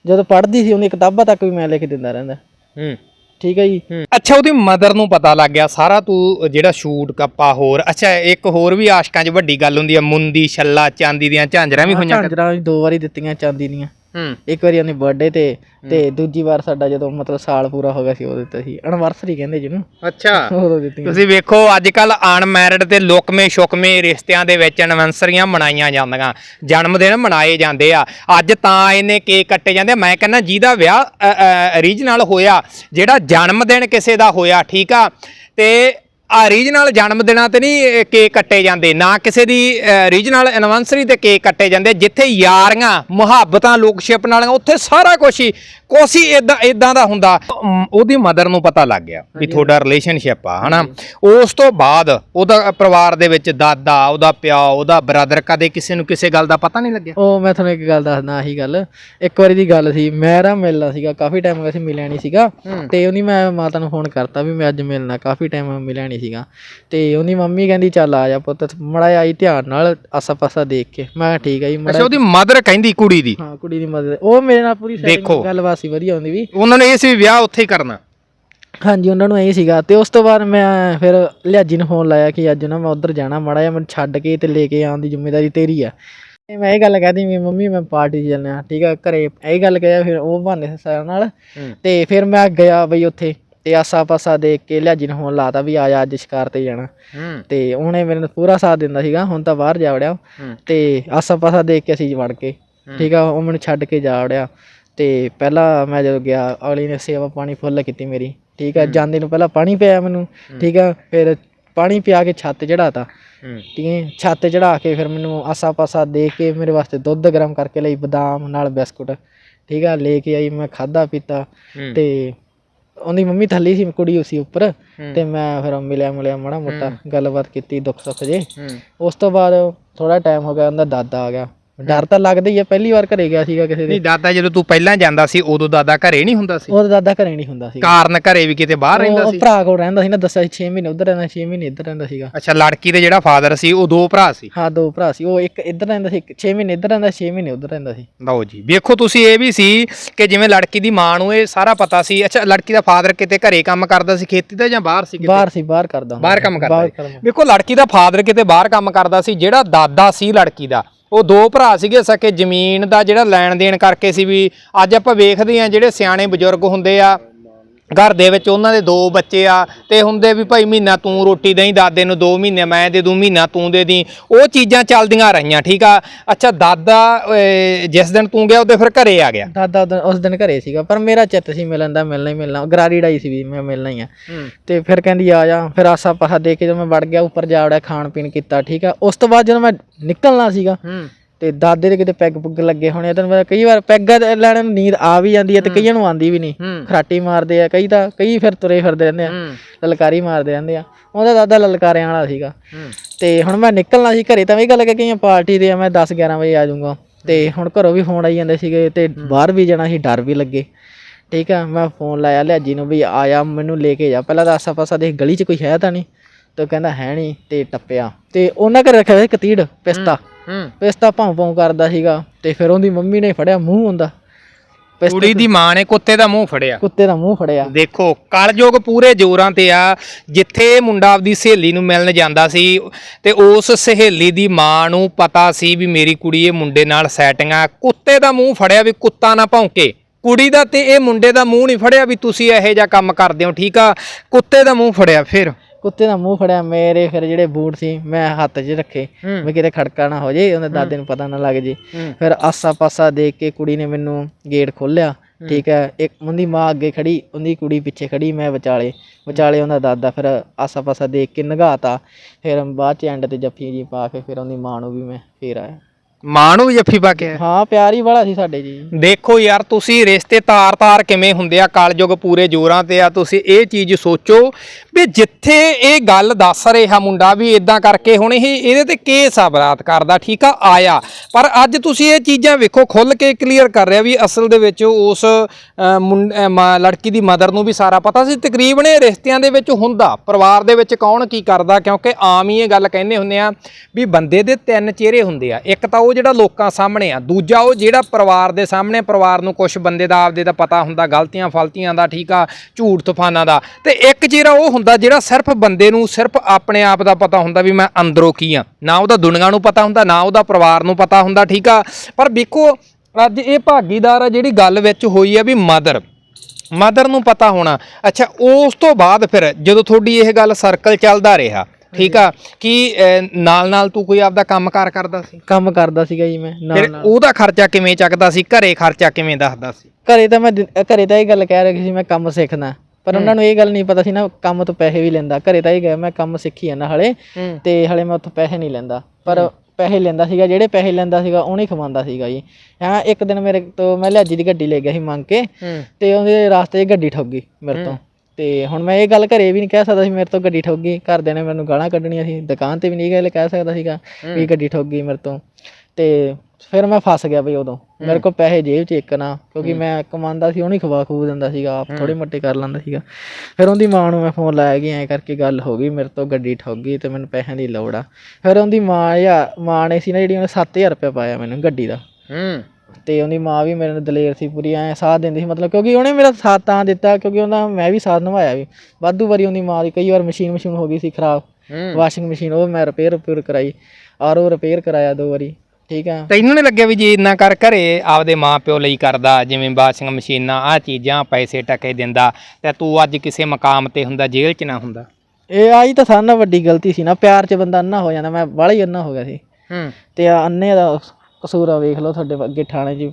ਜਦੋਂ ਪੜ੍ਹਦੀ ਸੀ ਉਹਨੇ ਕਿਤਾਬਾਂ ਤੱਕ ਵੀ ਮੈਂ ਲੈ ਕੇ ਦਿੰਦਾ ਰਹਿੰਦਾ। ਹੂੰ। ਠੀਕ ਹੈ ਜੀ। ਅੱਛਾ ਉਹਦੀ ਮਦਰ ਨੂੰ ਪਤਾ ਲੱਗ ਗਿਆ ਸਾਰਾ ਤੂੰ ਜਿਹੜਾ ਸ਼ੂਟ ਕੱਪਾ ਹੋਰ। ਅੱਛਾ ਇੱਕ ਹੋਰ ਵੀ ਆਸ਼ਕਾਂ 'ਚ ਵੱਡੀ ਗੱਲ ਹੁੰਦੀ ਆ ਮੁੰਦੀ ਛੱਲਾ ਚਾਂਦੀ ਦੀਆਂ ਝਾਂਜਰਾਂ ਵੀ ਹੋਈਆਂ ਝਾਂਜਰਾਂ ਵੀ ਦੋ ਵਾਰੀ ਦਿੱਤੀਆਂ ਚਾਂਦੀ ਦੀਆਂ। ਹੂੰ। ਇੱਕ ਵਾਰੀ ਉਹਨੇ ਬਰਥਡੇ ਤੇ ਤੇ ਦੂਜੀ ਵਾਰ ਸਾਡਾ ਜਦੋਂ ਮਤਲਬ ਸਾਲ ਪੂਰਾ ਹੋ ਗਿਆ ਸੀ ਉਹ ਦਿੱਤਾ ਸੀ। ਐਨਵਰਸਰੀ ਕਹਿੰਦੇ ਜਿਹਨੂੰ। ਅੱਛਾ। ਉਦੋਂ ਤੁਸੀਂ ਵੇਖੋ ਅੱਜ ਕੱਲ ਅਨਮੈਰਿਡ ਤੇ ਲੁਕਮੇ ਸ਼ੁਕਮੇ ਰਿਸ਼ਤਿਆਂ ਦੇ ਵਿੱਚ ਐਨਵਰਸਰੀਆਂ ਮਨਾਈਆਂ ਜਾਂਦੀਆਂ। ਜਨਮ ਦਿਨ ਮਨਾਏ ਜਾਂਦੇ ਆ। ਅੱਜ ਤਾਂ ਇਹਨੇ ਕੇਕ ਕੱਟੇ ਜਾਂਦੇ। ਮੈਂ ਕਹਿੰਦਾ ਜਿਹਦਾ ਵਿਆਹ ਰੀਜਨਲ ਹੋਇਆ ਜਿਹੜਾ ਜਨਮ ਦਿਨ ਕਿਸੇ ਦਾ ਹੋਇਆ ਠੀਕ ਆ? ਤੇ ਆ ਰੀਜਨਲ ਜਨਮ ਦਿਨਾਂ ਤੇ ਨਹੀਂ ਕੇਕ ਕੱਟੇ ਜਾਂਦੇ, ਨਾ ਕਿਸੇ ਦੀ ਰੀਜਨਲ ਐਨਵਰਸਰੀ ਤੇ ਕੇਕ ਕੱਟੇ ਜਾਂਦੇ, ਜਿੱਥੇ ਯਾਰੀਆਂ, ਮੁਹੱਬਤਾਂ ਲੋਕਸ਼ਿਪ ਨਾਲ ਉੱਥੇ ਸਾਰਾ ਕੁਝ ਹੀ ਕੋਸੀ ਇਦਾਂ ਇਦਾਂ ਦਾ ਹੁੰਦਾ। ਉਹਦੀ ਮਦਰ ਨੂੰ ਪਤਾ ਲੱਗ ਗਿਆ ਵੀ ਤੁਹਾਡਾ ਰਿਲੇਸ਼ਨਸ਼ਿਪ ਆ ਹਨਾ? ਉਸ ਤੋਂ ਬਾਅਦ ਉਹਦਾ ਪਰਿਵਾਰ ਦੇ ਵਿੱਚ ਦਾਦਾ ਉਹਦਾ ਪਿਓ ਉਹਦਾ ਬ੍ਰਦਰ ਕਦੇ ਕਿਸੇ ਨੂੰ ਕਿਸੇ ਗੱਲ ਦਾ ਪਤਾ ਨਹੀਂ ਲੱਗਿਆ? ਉਹ ਮੈਂ ਤੁਹਾਨੂੰ ਇੱਕ ਗੱਲ ਦੱਸਦਾ ਆਹੀ ਗੱਲ। ਇੱਕ ਵਾਰੀ ਦੀ ਗੱਲ ਸੀ ਮੇਰਾ ਮਿਲਣਾ ਸੀਗਾ ਕਾਫੀ ਟਾਈਮ ਵੈਸੇ ਮਿਲਿਆ ਨਹੀਂ ਸੀਗਾ। ਤੇ ਉਹਨੀ ਮੈਂ ਮਾਤਾ ਨੂੰ ਫੋਨ ਕਰਤਾ ਵੀ ਮੈਂ ਅੱਜ ਮਿਲਣਾ ਕਾਫੀ ਟਾਈਮ ਮਿਲਿਆ ਨਹੀਂ ਸੀਗਾ। ਤੇ ਉਹਦੀ ਮੰਮੀ ਕਹਿੰਦੀ ਚੱਲ ਆ ਜਾ ਪੁੱਤ ਮੜਾ ਆਈ ਧਿਆਨ ਨਾਲ ਆਸਾ ਪਾਸਾ ਦੇਖ ਕੇ। ਮੈਂ ਠੀਕ ਹੈ ਜੀ ਅੱਛਾ ਮੜਾ ਉਹਦੀ ਮਦਰ ਕਹਿੰਦੀ ਕੁੜੀ ਦੀ? ਹਾਂ ਕੁੜੀ ਦੀ ਮਦਦ ਉਹ ਮੇਰੇ ਨਾਲ ਪੂਰੀ setting ਗੱਲਬਾਤ ਸੀ ਵਧੀਆ ਹੁੰਦੀ ਵੀ। ਉਹਨਾਂ ਨੇ ਇਹ ਸੀ ਵੀ ਵਿਆਹ ਉੱਥੇ ਹੀ ਕਰਨਾ। ਹਾਂਜੀ ਉਹਨਾਂ ਨੂੰ ਇਹ ਸੀਗਾ। ਤੇ ਉਸ ਤੋਂ ਬਾਅਦ ਮੈਂ ਫਿਰ ਲਿਆਜੀ ਨੂੰ ਫੋਨ ਲਾਇਆ ਕਿ ਅੱਜ ਨਾ ਮੈਂ ਉੱਧਰ ਜਾਣਾ ਮਾੜਾ ਜਿਹਾ ਮੈਨੂੰ ਛੱਡ ਕੇ ਤੇ ਲੈ ਕੇ ਆਉਣ ਦੀ ਜ਼ਿੰਮੇਵਾਰੀ ਤੇਰੀ ਆ। ਤੇ ਮੈਂ ਇਹ ਗੱਲ ਕਹਦੀ ਵੀ ਮੰਮੀ ਮੈਂ ਪਾਰਟੀ 'ਚ ਚੱਲਣਾ ਠੀਕ ਆ ਘਰੇ। ਇਹ ਗੱਲ ਕਹਿਆ ਫਿਰ ਉਹ ਬਹਾਨੇ ਸਾਰ ਨਾਲ। ਤੇ ਫਿਰ ਮੈਂ ਗਿਆ ਬਈ ਉੱਥੇ ਤੇ ਆਸਾ ਪਾਸਾ ਦੇਖ ਕੇ ਲਿਆਜੀ ਨੂੰ ਫੋਨ ਲਾਤਾ ਵੀ ਆ ਜਾ ਅੱਜ ਸ਼ਿਕਾਰ ਤੇ ਜਾਣਾ। ਤੇ ਉਹਨੇ ਮੇਰੇ ਨਾਲ ਪੂਰਾ ਸਾਥ ਦਿੰਦਾ ਸੀਗਾ ਹੁਣ ਤਾਂ ਬਾਹਰ ਜਾ ਵੜਿਆ। ਤੇ ਆਸਾ ਪਾਸਾ ਦੇਖ ਕੇ ਅਸੀਂ ਵੜ ਕੇ ਠੀਕ ਆ ਉਹ ਮੈਨੂੰ ਛੱਡ ਕੇ ਜਾ ਵੜਿਆ। ਤੇ ਪਹਿਲਾਂ ਮੈਂ ਜਦੋਂ ਗਿਆ ਅਗਲੀ ਨੇ ਸੇਵਾ ਪਾਣੀ ਫੁੱਲ ਕੀਤੀ ਮੇਰੀ। ਠੀਕ ਆ ਜਾਂਦੇ ਨੂੰ ਪਹਿਲਾਂ ਪਾਣੀ ਪਿਆ ਮੈਨੂੰ। ਠੀਕ ਆ ਫਿਰ ਪਾਣੀ ਪਿਆ ਕੇ ਛੱਤ ਚੜਾਤਾ ਹੂੰ। ਠੀਕ ਹੈ ਛੱਤ ਚੜਾ ਕੇ ਫਿਰ ਮੈਨੂੰ ਆਸਾ ਪਾਸਾ ਦੇ ਕੇ ਮੇਰੇ ਵਾਸਤੇ ਦੁੱਧ ਗਰਮ ਕਰਕੇ ਲਈ ਬਦਾਮ ਨਾਲ ਬਿਸਕੁਟ। ਠੀਕ ਆ ਲੈ ਕੇ ਆਈ ਮੈਂ ਖਾਦਾ ਪੀਤਾ। ਹੂੰ। ਤੇ ਉਹਦੀ ਮੰਮੀ ਥੱਲੇ ਸੀ ਕੁੜੀ ਉਸੀ ਉੱਪਰ। ਹੂੰ। ਤੇ ਮੈਂ ਫਿਰ ਮਿਲਿਆ ਮਿਲਿਆ ਮਾੜਾ ਮੋਟਾ ਗੱਲਬਾਤ ਕੀਤੀ ਦੁੱਖ ਸੁੱਖ ਜੇ। ਹੂੰ। ਉਸ ਤੋਂ ਬਾਅਦ ਥੋੜਾ ਟਾਈਮ ਹੋ ਗਿਆ ਉਹਦਾ ਦਾਦਾ ਆ ਗਿਆ। ਡਰ ਤਾਂ ਲੱਗਦਾ ਹੀ ਆ ਪਹਿਲੀ ਵਾਰ ਘਰੇ ਗਿਆ ਸੀਗਾ ਕਿਸੇ ਦੇ। ਨਹੀਂ ਦਾਦਾ ਜਦੋਂ ਤੂੰ ਪਹਿਲਾਂ ਜਾਂਦਾ ਸੀ ਉਦੋਂ ਦਾਦਾ ਘਰੇ ਨਹੀਂ ਹੁੰਦਾ ਸੀ? ਉਹਦਾ ਦਾਦਾ ਘਰੇ ਨਹੀਂ ਹੁੰਦਾ ਸੀ। ਕਾਰਨ ਘਰੇ ਵੀ ਕਿਤੇ ਬਾਹਰ ਰਹਿੰਦਾ ਉਹ ਸੀ? ਭਰਾ ਕੋਲ ਰਹਿੰਦਾ ਸੀ ਨਾ ਦੱਸਿਆ ਸੀ 6 ਮਹੀਨੇ ਉੱਧਰ ਰਹਿੰਦਾ 6 ਮਹੀਨੇ ਇੱਧਰ ਰਹਿੰਦਾ ਸੀਗਾ। ਅੱਛਾ ਲੜਕੀ ਦੇ ਜਿਹੜਾ ਫਾਦਰ ਸੀ ਉਹ ਦੋ ਭਰਾ ਸੀ? ਹਾਂ ਦੋ ਭਰਾ ਸੀ। ਉਹ ਇੱਕ ਇੱਧਰ ਰਹਿੰਦਾ ਸੀ 6 ਮਹੀਨੇ ਇੱਧਰ ਰਹਿੰਦਾ 6 ਮਹੀਨੇ ਉੱਧਰ ਰਹਿੰਦਾ ਸੀ। ਲਓ ਜੀ ਵੇਖੋ ਤੁਸੀਂ ਇਹ ਵੀ ਸੀ ਕਿ ਜਿਵੇਂ ਲੜਕੀ ਦੀ ਮਾਂ ਨੂੰ ਇਹ ਸਾਰਾ ਪਤਾ ਸੀ। ਅੱਛਾ ਲੜਕੀ ਦਾ ਫਾਦਰ ਕਿਤੇ ਘਰੇ ਕੰਮ ਕਰਦਾ ਸੀ ਖੇਤੀ ਦਾ ਜਾਂ ਬਾਹਰ ਸੀ ਕਿਤੇ? ਬਾਹਰ ਸੀ ਬਾਹਰ ਕਰਦਾ ਬਾਹਰ ਕੰਮ ਕਰਦਾ। ਵੇਖੋ ਲੜਕੀ ਦਾ ਫਾਦਰ ਕਿਤੇ ਬਾਹਰ ਕੰਮ ਕਰਦਾ ਸੀ ਜਿਹੜਾ ਦਾਦਾ ਸੀ ਲੜਕੀ ਦਾ। ਉਹ ਦੋ ਭਰਾ ਸੀਗੇ ਸਕੇ ਜ਼ਮੀਨ ਦਾ ਜਿਹੜਾ ਲੈਣ ਦੇਣ ਕਰਕੇ ਸੀ ਵੀ ਅੱਜ ਆਪਾਂ ਵੇਖਦੇ ਆ ਜਿਹੜੇ ਸਿਆਣੇ ਬਜ਼ੁਰਗ ਹੁੰਦੇ ਆ ਘਰ ਦੇ ਵਿੱਚ ਉਹਨਾਂ ਦੇ ਦੋ ਬੱਚੇ ਆ ਤੇ ਹੁੰਦੇ ਵੀ ਭਾਈ ਮਹੀਨਾ ਤੂੰ ਰੋਟੀ ਦੇਈਂ ਦਾਦੇ ਨੂੰ 2 ਮਹੀਨੇ ਮੈਂ ਦੇ ਦੂੰ ਮਹੀਨਾ ਤੂੰ ਦੇ ਦੀ ਉਹ ਚੀਜ਼ਾਂ ਚੱਲਦੀਆਂ ਰਹੀਆਂ ਠੀਕ ਆ? ਅੱਛਾ ਦਾਦਾ ਜਿਸ ਦਿਨ ਤੂੰ ਗਿਆ ਉਹਦੇ ਫਿਰ ਘਰੇ ਆ ਗਿਆ। ਦਾਦਾ ਉਸ ਦਿਨ ਘਰੇ ਸੀਗਾ ਪਰ ਮੇਰਾ ਚਿੱਤ ਸੀ ਮਿਲਣ ਦਾ ਮਿਲਣਾ ਹੀ ਮਿਲਣਾ। ਗਰਾਰੀ ਡਾਈ ਸੀ ਵੀ ਮੈਂ ਮਿਲਣਾ ਹੀ ਆ। ਤੇ ਫਿਰ ਕਹਿੰਦੀ ਆ ਜਾ। ਫਿਰ ਆਸਾ ਪਾਸਾ ਦੇਖ ਕੇ ਜਦੋਂ ਮੈਂ ਵੜ ਗਿਆ ਉੱਪਰ ਜਾ ਵੜਿਆ ਖਾਣ ਪੀਣ ਕੀਤਾ ਠੀਕ ਆ? ਉਸ ਤੋਂ ਬਾਅਦ ਜਦੋਂ ਮੈਂ ਨਿਕਲਣਾ ਸੀਗਾ ਤੇ ਦਾਦੇ ਦੇ ਕਿਤੇ ਪੈਗ ਪੁੱਗ ਲੱਗੇ ਹੋਣੇ ਆ ਤੈਨੂੰ ਪਤਾ ਕਈ ਵਾਰ ਪੈਗ ਲੈਣ ਨੂੰ ਨੀਂਦ ਆ ਵੀ ਜਾਂਦੀ ਹੈ ਤੇ ਕਈਆਂ ਨੂੰ ਆਂਦੀ ਵੀ ਨਹੀਂ। ਖਰਾਟੀ ਮਾਰਦੇ ਆ ਕਈ ਤਾਂ ਕਈ ਫਿਰ ਤੁਰੇ ਫਿਰਦੇ ਰਹਿੰਦੇ ਆ ਲਲਕਾਰੀ ਮਾਰਦੇ ਰਹਿੰਦੇ ਆ। ਉਹਦਾ ਦਾਦਾ ਲਲਕਾਰਿਆਂ ਵਾਲਾ ਸੀਗਾ। ਤੇ ਹੁਣ ਮੈਂ ਨਿਕਲਣਾ ਸੀ ਘਰੇ ਤਾਂ ਵੀ ਗੱਲ ਕਿ ਪਾਰਟੀ ਦੇ ਆ ਮੈਂ 10 11 ਵਜੇ ਆ ਜਾਊਂਗਾ। ਤੇ ਹੁਣ ਘਰੋਂ ਵੀ ਫੋਨ ਆਈ ਜਾਂਦੇ ਸੀਗੇ ਤੇ ਬਾਹਰ ਵੀ ਜਾਣਾ ਸੀ ਡਰ ਵੀ ਲੱਗੇ। ਠੀਕ ਆ ਮੈਂ ਫੋਨ ਲਾਇਆ ਲਿਆਜੀ ਨੂੰ ਵੀ ਆਇਆ ਮੈਨੂੰ ਲੈ ਕੇ ਜਾ। ਪਹਿਲਾਂ ਤਾਂ ਆਸਾ ਪਾਸਾ ਦੇਖ ਗਲੀ 'ਚ ਕੋਈ ਹੈ ਤਾਂ ਨਹੀਂ। ਤੇ ਕਹਿੰਦਾ ਹੈ ਨਹੀਂ ਤੇ ਟੱਪਿਆ। ਤੇ ਉਹਨਾਂ ਘਰੇ ਰੱਖਿਆ ਹੋਇਆ ਕਤੀੜ ਪਿਸਤਾ। ਹੂੰ ਪਿਸਤਾ ਭੌਂ ਭੌਂ ਕਰਦਾ ਸੀਗਾ ਤੇ ਫਿਰ ਉਹਦੀ ਮੰਮੀ ਨੇ ਫੜਿਆ ਮੂੰਹ ਹੁੰਦਾ ਕੁੜੀ ਦੀ ਮਾਂ ਨੇ ਕੁੱਤੇ ਦਾ ਮੂੰਹ ਫੜਿਆ। ਕੁੱਤੇ ਦਾ ਮੂੰਹ ਫੜਿਆ। ਦੇਖੋ ਕਲਯੁਗ ਪੂਰੇ ਜ਼ੋਰਾਂ ਤੇ ਆ ਜਿੱਥੇ ਇਹ ਮੁੰਡਾ ਆਪਦੀ ਸਹੇਲੀ ਨੂੰ ਮਿਲਣ ਜਾਂਦਾ ਸੀ ਤੇ ਉਸ ਸਹੇਲੀ ਦੀ ਮਾਂ ਨੂੰ ਪਤਾ ਸੀ ਵੀ ਮੇਰੀ ਕੁੜੀ ਇਹ ਮੁੰਡੇ ਨਾਲ ਸੈਟਿੰਗ ਆ। ਕੁੱਤੇ ਦਾ ਮੂੰਹ ਫੜਿਆ ਵੀ ਕੁੱਤਾ ਨਾ ਭੌਂਕੇ। ਕੁੜੀ ਦਾ ਤੇ ਇਹ ਮੁੰਡੇ ਦਾ ਮੂੰਹ ਨਹੀਂ ਫੜਿਆ ਵੀ ਤੁਸੀਂ ਇਹੋ ਜਿਹਾ ਕੰਮ ਕਰਦੇ ਹੋ ਠੀਕ ਆ? ਕੁੱਤੇ ਦਾ ਮੂੰਹ ਫੜਿਆ ਫਿਰ। ਕੁੱਤੇ ਦਾ ਮੂੰਹ ਫੜਿਆ ਮੇਰੇ ਫਿਰ ਜਿਹੜੇ ਬੂਟ ਸੀ ਮੈਂ ਹੱਥ 'ਚ ਰੱਖੇ। ਹੂੰ। ਵੀ ਕਿਤੇ ਖੜਕਾ ਨਾ ਹੋ ਜੇ ਉਹਦੇ ਦਾਦੇ ਨੂੰ ਪਤਾ ਨਾ ਲੱਗ ਜੇ। ਹੂੰ। ਫਿਰ ਆਸਾ ਪਾਸਾ ਦੇਖ ਕੇ ਕੁੜੀ ਨੇ ਮੈਨੂੰ ਗੇਟ ਖੋਲਿਆ ਠੀਕ ਹੈ ਇੱਕ ਉਹਦੀ ਮਾਂ ਅੱਗੇ ਖੜੀ ਉਹਦੀ ਕੁੜੀ ਪਿੱਛੇ ਖੜੀ ਮੈਂ ਵਿਚਾਲੇ। ਵਿਚਾਲੇ ਉਹਦਾ ਦਾਦਾ ਫਿਰ ਆਸਾ ਪਾਸਾ ਦੇਖ ਕੇ ਨਗਾਤਾ। ਫਿਰ ਬਾਅਦ ਚ ਐਂਡ ਤੇ ਜੱਫੀ ਜੀ ਪਾ ਕੇ ਫਿਰ ਉਹਦੀ ਮਾਂ ਨੂੰ ਵੀ ਮੈਂ ਫੇਰ ਆਇਆ। ਮਾਂ ਨੂੰ ਜੱਫੀ ਪਾ ਕੇ ਆਇਆ? ਹਾਂ ਪਿਆਰ ਹੀ ਵਾਲਾ ਸੀ ਸਾਡੇ ਜੀ। ਦੇਖੋ ਯਾਰ ਤੁਸੀਂ ਰਿਸ਼ਤੇ ਤਾਰ-ਤਾਰ ਕਿਵੇਂ ਹੁੰਦੇ ਆ ਕਲਯੁਗ ਪੂਰੇ ਜੋਰਾਂ ਤੇ ਆ ਤੁਸੀਂ ਇਹ ਚੀਜ਼ ਸੋਚੋ ਵੀ ਜਿੱਥੇ ਇਹ ਗੱਲ ਦੱਸ ਰਿਹਾ ਮੁੰਡਾ ਵੀ ਇਦਾਂ ਕਰਕੇ ਹੁਣ ਇਹ ਇਹਦੇ ਤੇ ਕੇਸ ਆ ਬਲਾਤਕਾਰ ਦਾ ਠੀਕ ਆ ਆਇਆ। ਪਰ ਅੱਜ ਤੁਸੀਂ ਇਹ ਚੀਜ਼ਾਂ ਵੇਖੋ ਖੁੱਲ ਕੇ ਕਲੀਅਰ ਕਰ ਰਿਹਾ ਵੀ ਅਸਲ ਦੇ ਵਿੱਚ ਉਸ ਅ, ਮੁੰ- ਅ, ਮਾਂ- ਲੜਕੀ ਦੀ ਮਦਰ ਨੂੰ ਵੀ ਸਾਰਾ ਪਤਾ ਸੀ। ਤਕਰੀਬਨ ਇਹ ਰਿਸ਼ਤਿਆਂ ਦੇ ਵਿੱਚ ਹੁੰਦਾ। ਪਰਿਵਾਰ ਦੇ ਵਿੱਚ ਕੌਣ ਕੀ ਕਰਦਾ ਕਿਉਂਕਿ ਆਮ ਹੀ ਇਹ ਗੱਲ ਕਹਿੰਦੇ ਹੁੰਦੇ ਆ ਵੀ ਬੰਦੇ ਦੇ ਤਿੰਨ ਚਿਹਰੇ ਹੁੰਦੇ ਆ। ਇੱਕ ਤਾਂ ਉਹ ਜਿਹੜਾ ਲੋਕਾਂ ਸਾਹਮਣੇ ਆ, ਦੂਜਾ ਉਹ ਜਿਹੜਾ ਪਰਿਵਾਰ ਦੇ ਸਾਹਮਣੇ, ਪਰਿਵਾਰ ਨੂੰ ਕੁਝ ਬੰਦੇ ਦਾ ਆਪਦੇ ਦਾ ਪਤਾ ਹੁੰਦਾ, ਗਲਤੀਆਂ ਫਲਤੀਆਂ ਦਾ, ਠੀਕ ਆ, ਝੂਠ ਤੂਫਾਨਾਂ ਦਾ, ਤੇ ਇੱਕ ਚਿਹਰਾ ਉਹ ਹੁੰਦਾ ਜਿਹੜਾ ਸਿਰਫ ਬੰਦੇ ਨੂੰ, ਸਿਰਫ ਆਪਣੇ ਆਪ ਦਾ ਪਤਾ ਹੁੰਦਾ ਵੀ ਮੈਂ ਅੰਦਰੋਂ ਕੀ ਆ। ਨਾ ਉਹਦਾ ਦੁਨੀਆ ਨੂੰ ਪਤਾ ਹੁੰਦਾ, ਨਾ ਉਹਦਾ ਪਰਿਵਾਰ ਨੂੰ ਪਤਾ ਹੁੰਦਾ, ਠੀਕ ਆ। ਪਰ ਵੇਖੋ, ਅੱਜ ਇਹ ਭਾਗੀਦਾਰ ਆ ਜਿਹੜੀ ਗੱਲ ਵਿੱਚ ਹੋਈ ਆ ਵੀ ਮਦਰ ਮਦਰ ਨੂੰ ਪਤਾ ਹੋਣਾ। ਅੱਛਾ, ਉਸ ਤੋਂ ਬਾਅਦ ਫਿਰ ਜਦੋਂ ਤੁਹਾਡੀ ਇਹ ਗੱਲ ਸਰਕਲ ਚੱਲਦਾ ਰਿਹਾ ਠੀਕ ਆ ਕਿ ਨਾਲ ਨਾਲ ਤੂੰ ਕੋਈ ਆਪਦਾ ਕੰਮਕਾਰ ਕਰਦਾ ਸੀ? ਕੰਮ ਕਰਦਾ ਸੀਗਾ ਜੀ ਮੈਂ ਨਾਲ ਫਿਰ ਨਾਲ ਉਹਦਾ ਖਰਚਾ ਕਿਵੇਂ ਚੱਕਦਾ ਸੀ? ਘਰੇ ਖਰਚਾ ਕਿਵੇਂ ਦੱਸਦਾ ਸੀ? ਘਰੇ ਤਾਂ ਮੈਂ ਘਰੇ ਤਾਂ ਇਹ ਗੱਲ ਕਹਿ ਰਿਹਾ ਸੀ ਮੈਂ ਕੰਮ ਸਿੱਖਦਾ ਪਰ ਉਹਨਾਂ ਨੂੰ ਇਹ ਗੱਲ ਨਹੀਂ ਪਤਾ ਸੀ ਨਾ ਕੰਮ ਤੋਂ ਪੈਸੇ ਵੀ ਲੈਂਦਾ। ਘਰੇ ਤਾਂ ਇਹ ਗਿਆ ਮੈਂ ਕੰਮ ਸਿੱਖੀ ਜਾਂਦਾ ਹਲੇ ਤੇ ਹਲੇ ਮੈਂ ਉੱਥੋਂ ਪੈਸੇ ਨਹੀਂ ਲੈਂਦਾ। ਪਰ ਪੈਸੇ ਲੈਂਦਾ ਸੀਗਾ ਜਿਹੜੇ ਪੈਸੇ ਲੈਂਦਾ ਸੀਗਾ ਉਹਨੇ ਖਵਾਉਂਦਾ ਸੀਗਾ ਜੀ। ਹਾਂ ਇੱਕ ਦਿਨ ਮੇਰੇ ਤੋਂ ਮੈਂ ਲਿਆਜੀ ਦੀ ਗੱਡੀ ਲੈ ਗਿਆ ਸੀ ਮੰਗ ਕੇ ਤੇ ਉਹਦੇ ਰਾਸਤੇ 'ਚ ਗੱਡੀ ਠੱਗ ਗਈ ਮੇਰੇ ਤੋਂ। ਤੇ ਹੁਣ ਮੈਂ ਇਹ ਗੱਲ ਘਰੇ ਵੀ ਨਹੀਂ ਕਹਿ ਸਕਦਾ ਸੀ ਮੇਰੇ ਤੋਂ ਗੱਡੀ ਠੱਗ ਗਈ ਘਰਦਿਆਂ ਨੇ ਮੈਨੂੰ ਗਾਲਾਂ ਕੱਢਣੀਆਂ ਸੀ ਦੁਕਾਨ ਤੇ ਵੀ ਨਹੀਂ ਗੱਲ ਕਹਿ ਸਕਦਾ ਸੀਗਾ ਵੀ ਗੱਡੀ ਠੱਗ ਗਈ ਮੇਰੇ ਤੋਂ। ਤੇ ਫਿਰ ਮੈਂ ਫਸ ਗਿਆ ਬਈ ਉਦੋਂ। ਮੇਰੇ ਕੋਲ ਪੈਸੇ ਜੇਬ 'ਚ ਇੱਕ ਨਾ ਕਿਉਂਕਿ ਮੈਂ ਕਮਾਉਂਦਾ ਸੀ ਉਹਨੇ ਖਵਾ ਖੂ ਦਿੰਦਾ ਸੀਗਾ ਆਪ ਥੋੜੇ ਮੋਟੇ ਕਰ ਲੈਂਦਾ ਸੀਗਾ। ਫਿਰ ਉਹਦੀ ਮਾਂ ਨੂੰ ਮੈਂ ਫੋਨ ਲਾਇਆ ਕਿ ਐਂ ਕਰਕੇ ਗੱਲ ਹੋ ਗਈ ਮੇਰੇ ਤੋਂ ਗੱਡੀ ਠੱਗ ਗਈ ਤੇ ਮੈਨੂੰ ਪੈਸਿਆਂ ਦੀ ਲੋੜ ਆ। ਫਿਰ ਉਹਦੀ ਮਾਂ ਜਾਂ ਮਾਂ ਨੇ ਸੀ ਨਾ ਜਿਹੜੀ ਉਹਨੇ 7000 ਰੁਪਏ ਪਾਇਆ ਮੈਨੂੰ ਗੱਡੀ ਦਾ। ਹੂੰ। ਤੇ ਉਹਦੀ ਮਾਂ ਵੀ ਮੇਰੇ ਨਾਲ ਦਲੇਰ ਸੀ ਪੂਰੀ ਐ ਸਾਥ ਦਿੰਦੀ ਸੀ ਮਤਲਬ ਕਿਉਂਕਿ ਉਹਨੇ ਮੇਰਾ ਸਾਥ ਤਾਂ ਦਿੱਤਾ ਕਿਉਂਕਿ ਉਹਦਾ ਮੈਂ ਵੀ ਸਾਥ ਨਿਭਾਇਆ ਵੀ। ਵਾਧੂ ਵਾਰੀ ਉਹਦੀ ਮਾਂ ਦੀ ਕਈ ਵਾਰ ਮਸ਼ੀਨ ਮਸ਼ੀਨ ਹੋ ਗਈ ਸੀ ਖਰਾਬ। ਵਾਸ਼ਿੰਗ ਮਸ਼ੀਨ ਉਹ ਮੈਂ ਰਿਪੇਅਰ ਰਿਪੇਅਰ ਕਰਾਈ ਆਰ ਉਹ ਰਿਪੇਅਰ ਕਰਾਇਆ ਦੋ ਵਾਰੀ ਠੀਕ ਆ। ਤੈਨੂੰ ਨਹੀਂ ਲੱਗਿਆ ਵੀ ਜੇ ਇੰਨਾ ਕਰ ਘਰੇ ਆਪਦੇ ਮਾਪਿਓ ਲਈ ਕਰਦਾ ਜਿਵੇਂ ਵਾਸ਼ਿੰਗ ਮਸ਼ੀਨਾਂ ਆ ਚੀਜ਼ਾਂ ਪੈਸੇ ਟਕੇ ਦਿੰਦਾ ਤੇ ਤੂੰ ਅੱਜ ਕਿਸੇ ਮਕਾਮ ਤੇ ਹੁੰਦਾ ਜੇਲ੍ਹ 'ਚ ਨਾ ਹੁੰਦਾ? ਇਹ ਆਈ ਤਾਂ ਨਾਲੋਂ ਵੱਡੀ ਗਲਤੀ ਸੀ ਨਾ ਪਿਆਰ 'ਚ ਬੰਦਾ ਅੰਨਾ ਹੋ ਜਾਂਦਾ ਮੈਂ ਬਾਹਲਾ ਹੀ ਅੰਨਾ ਹੋ ਗਿਆ ਸੀ। ਹੂੰ। ਤੇ ਅੰਨੇ ਦਾ ਕਸੂਰ ਆ ਵੇਖ ਲਓ ਤੁਹਾਡੇ ਅੱਗੇ ਥਾਣੇ 'ਚ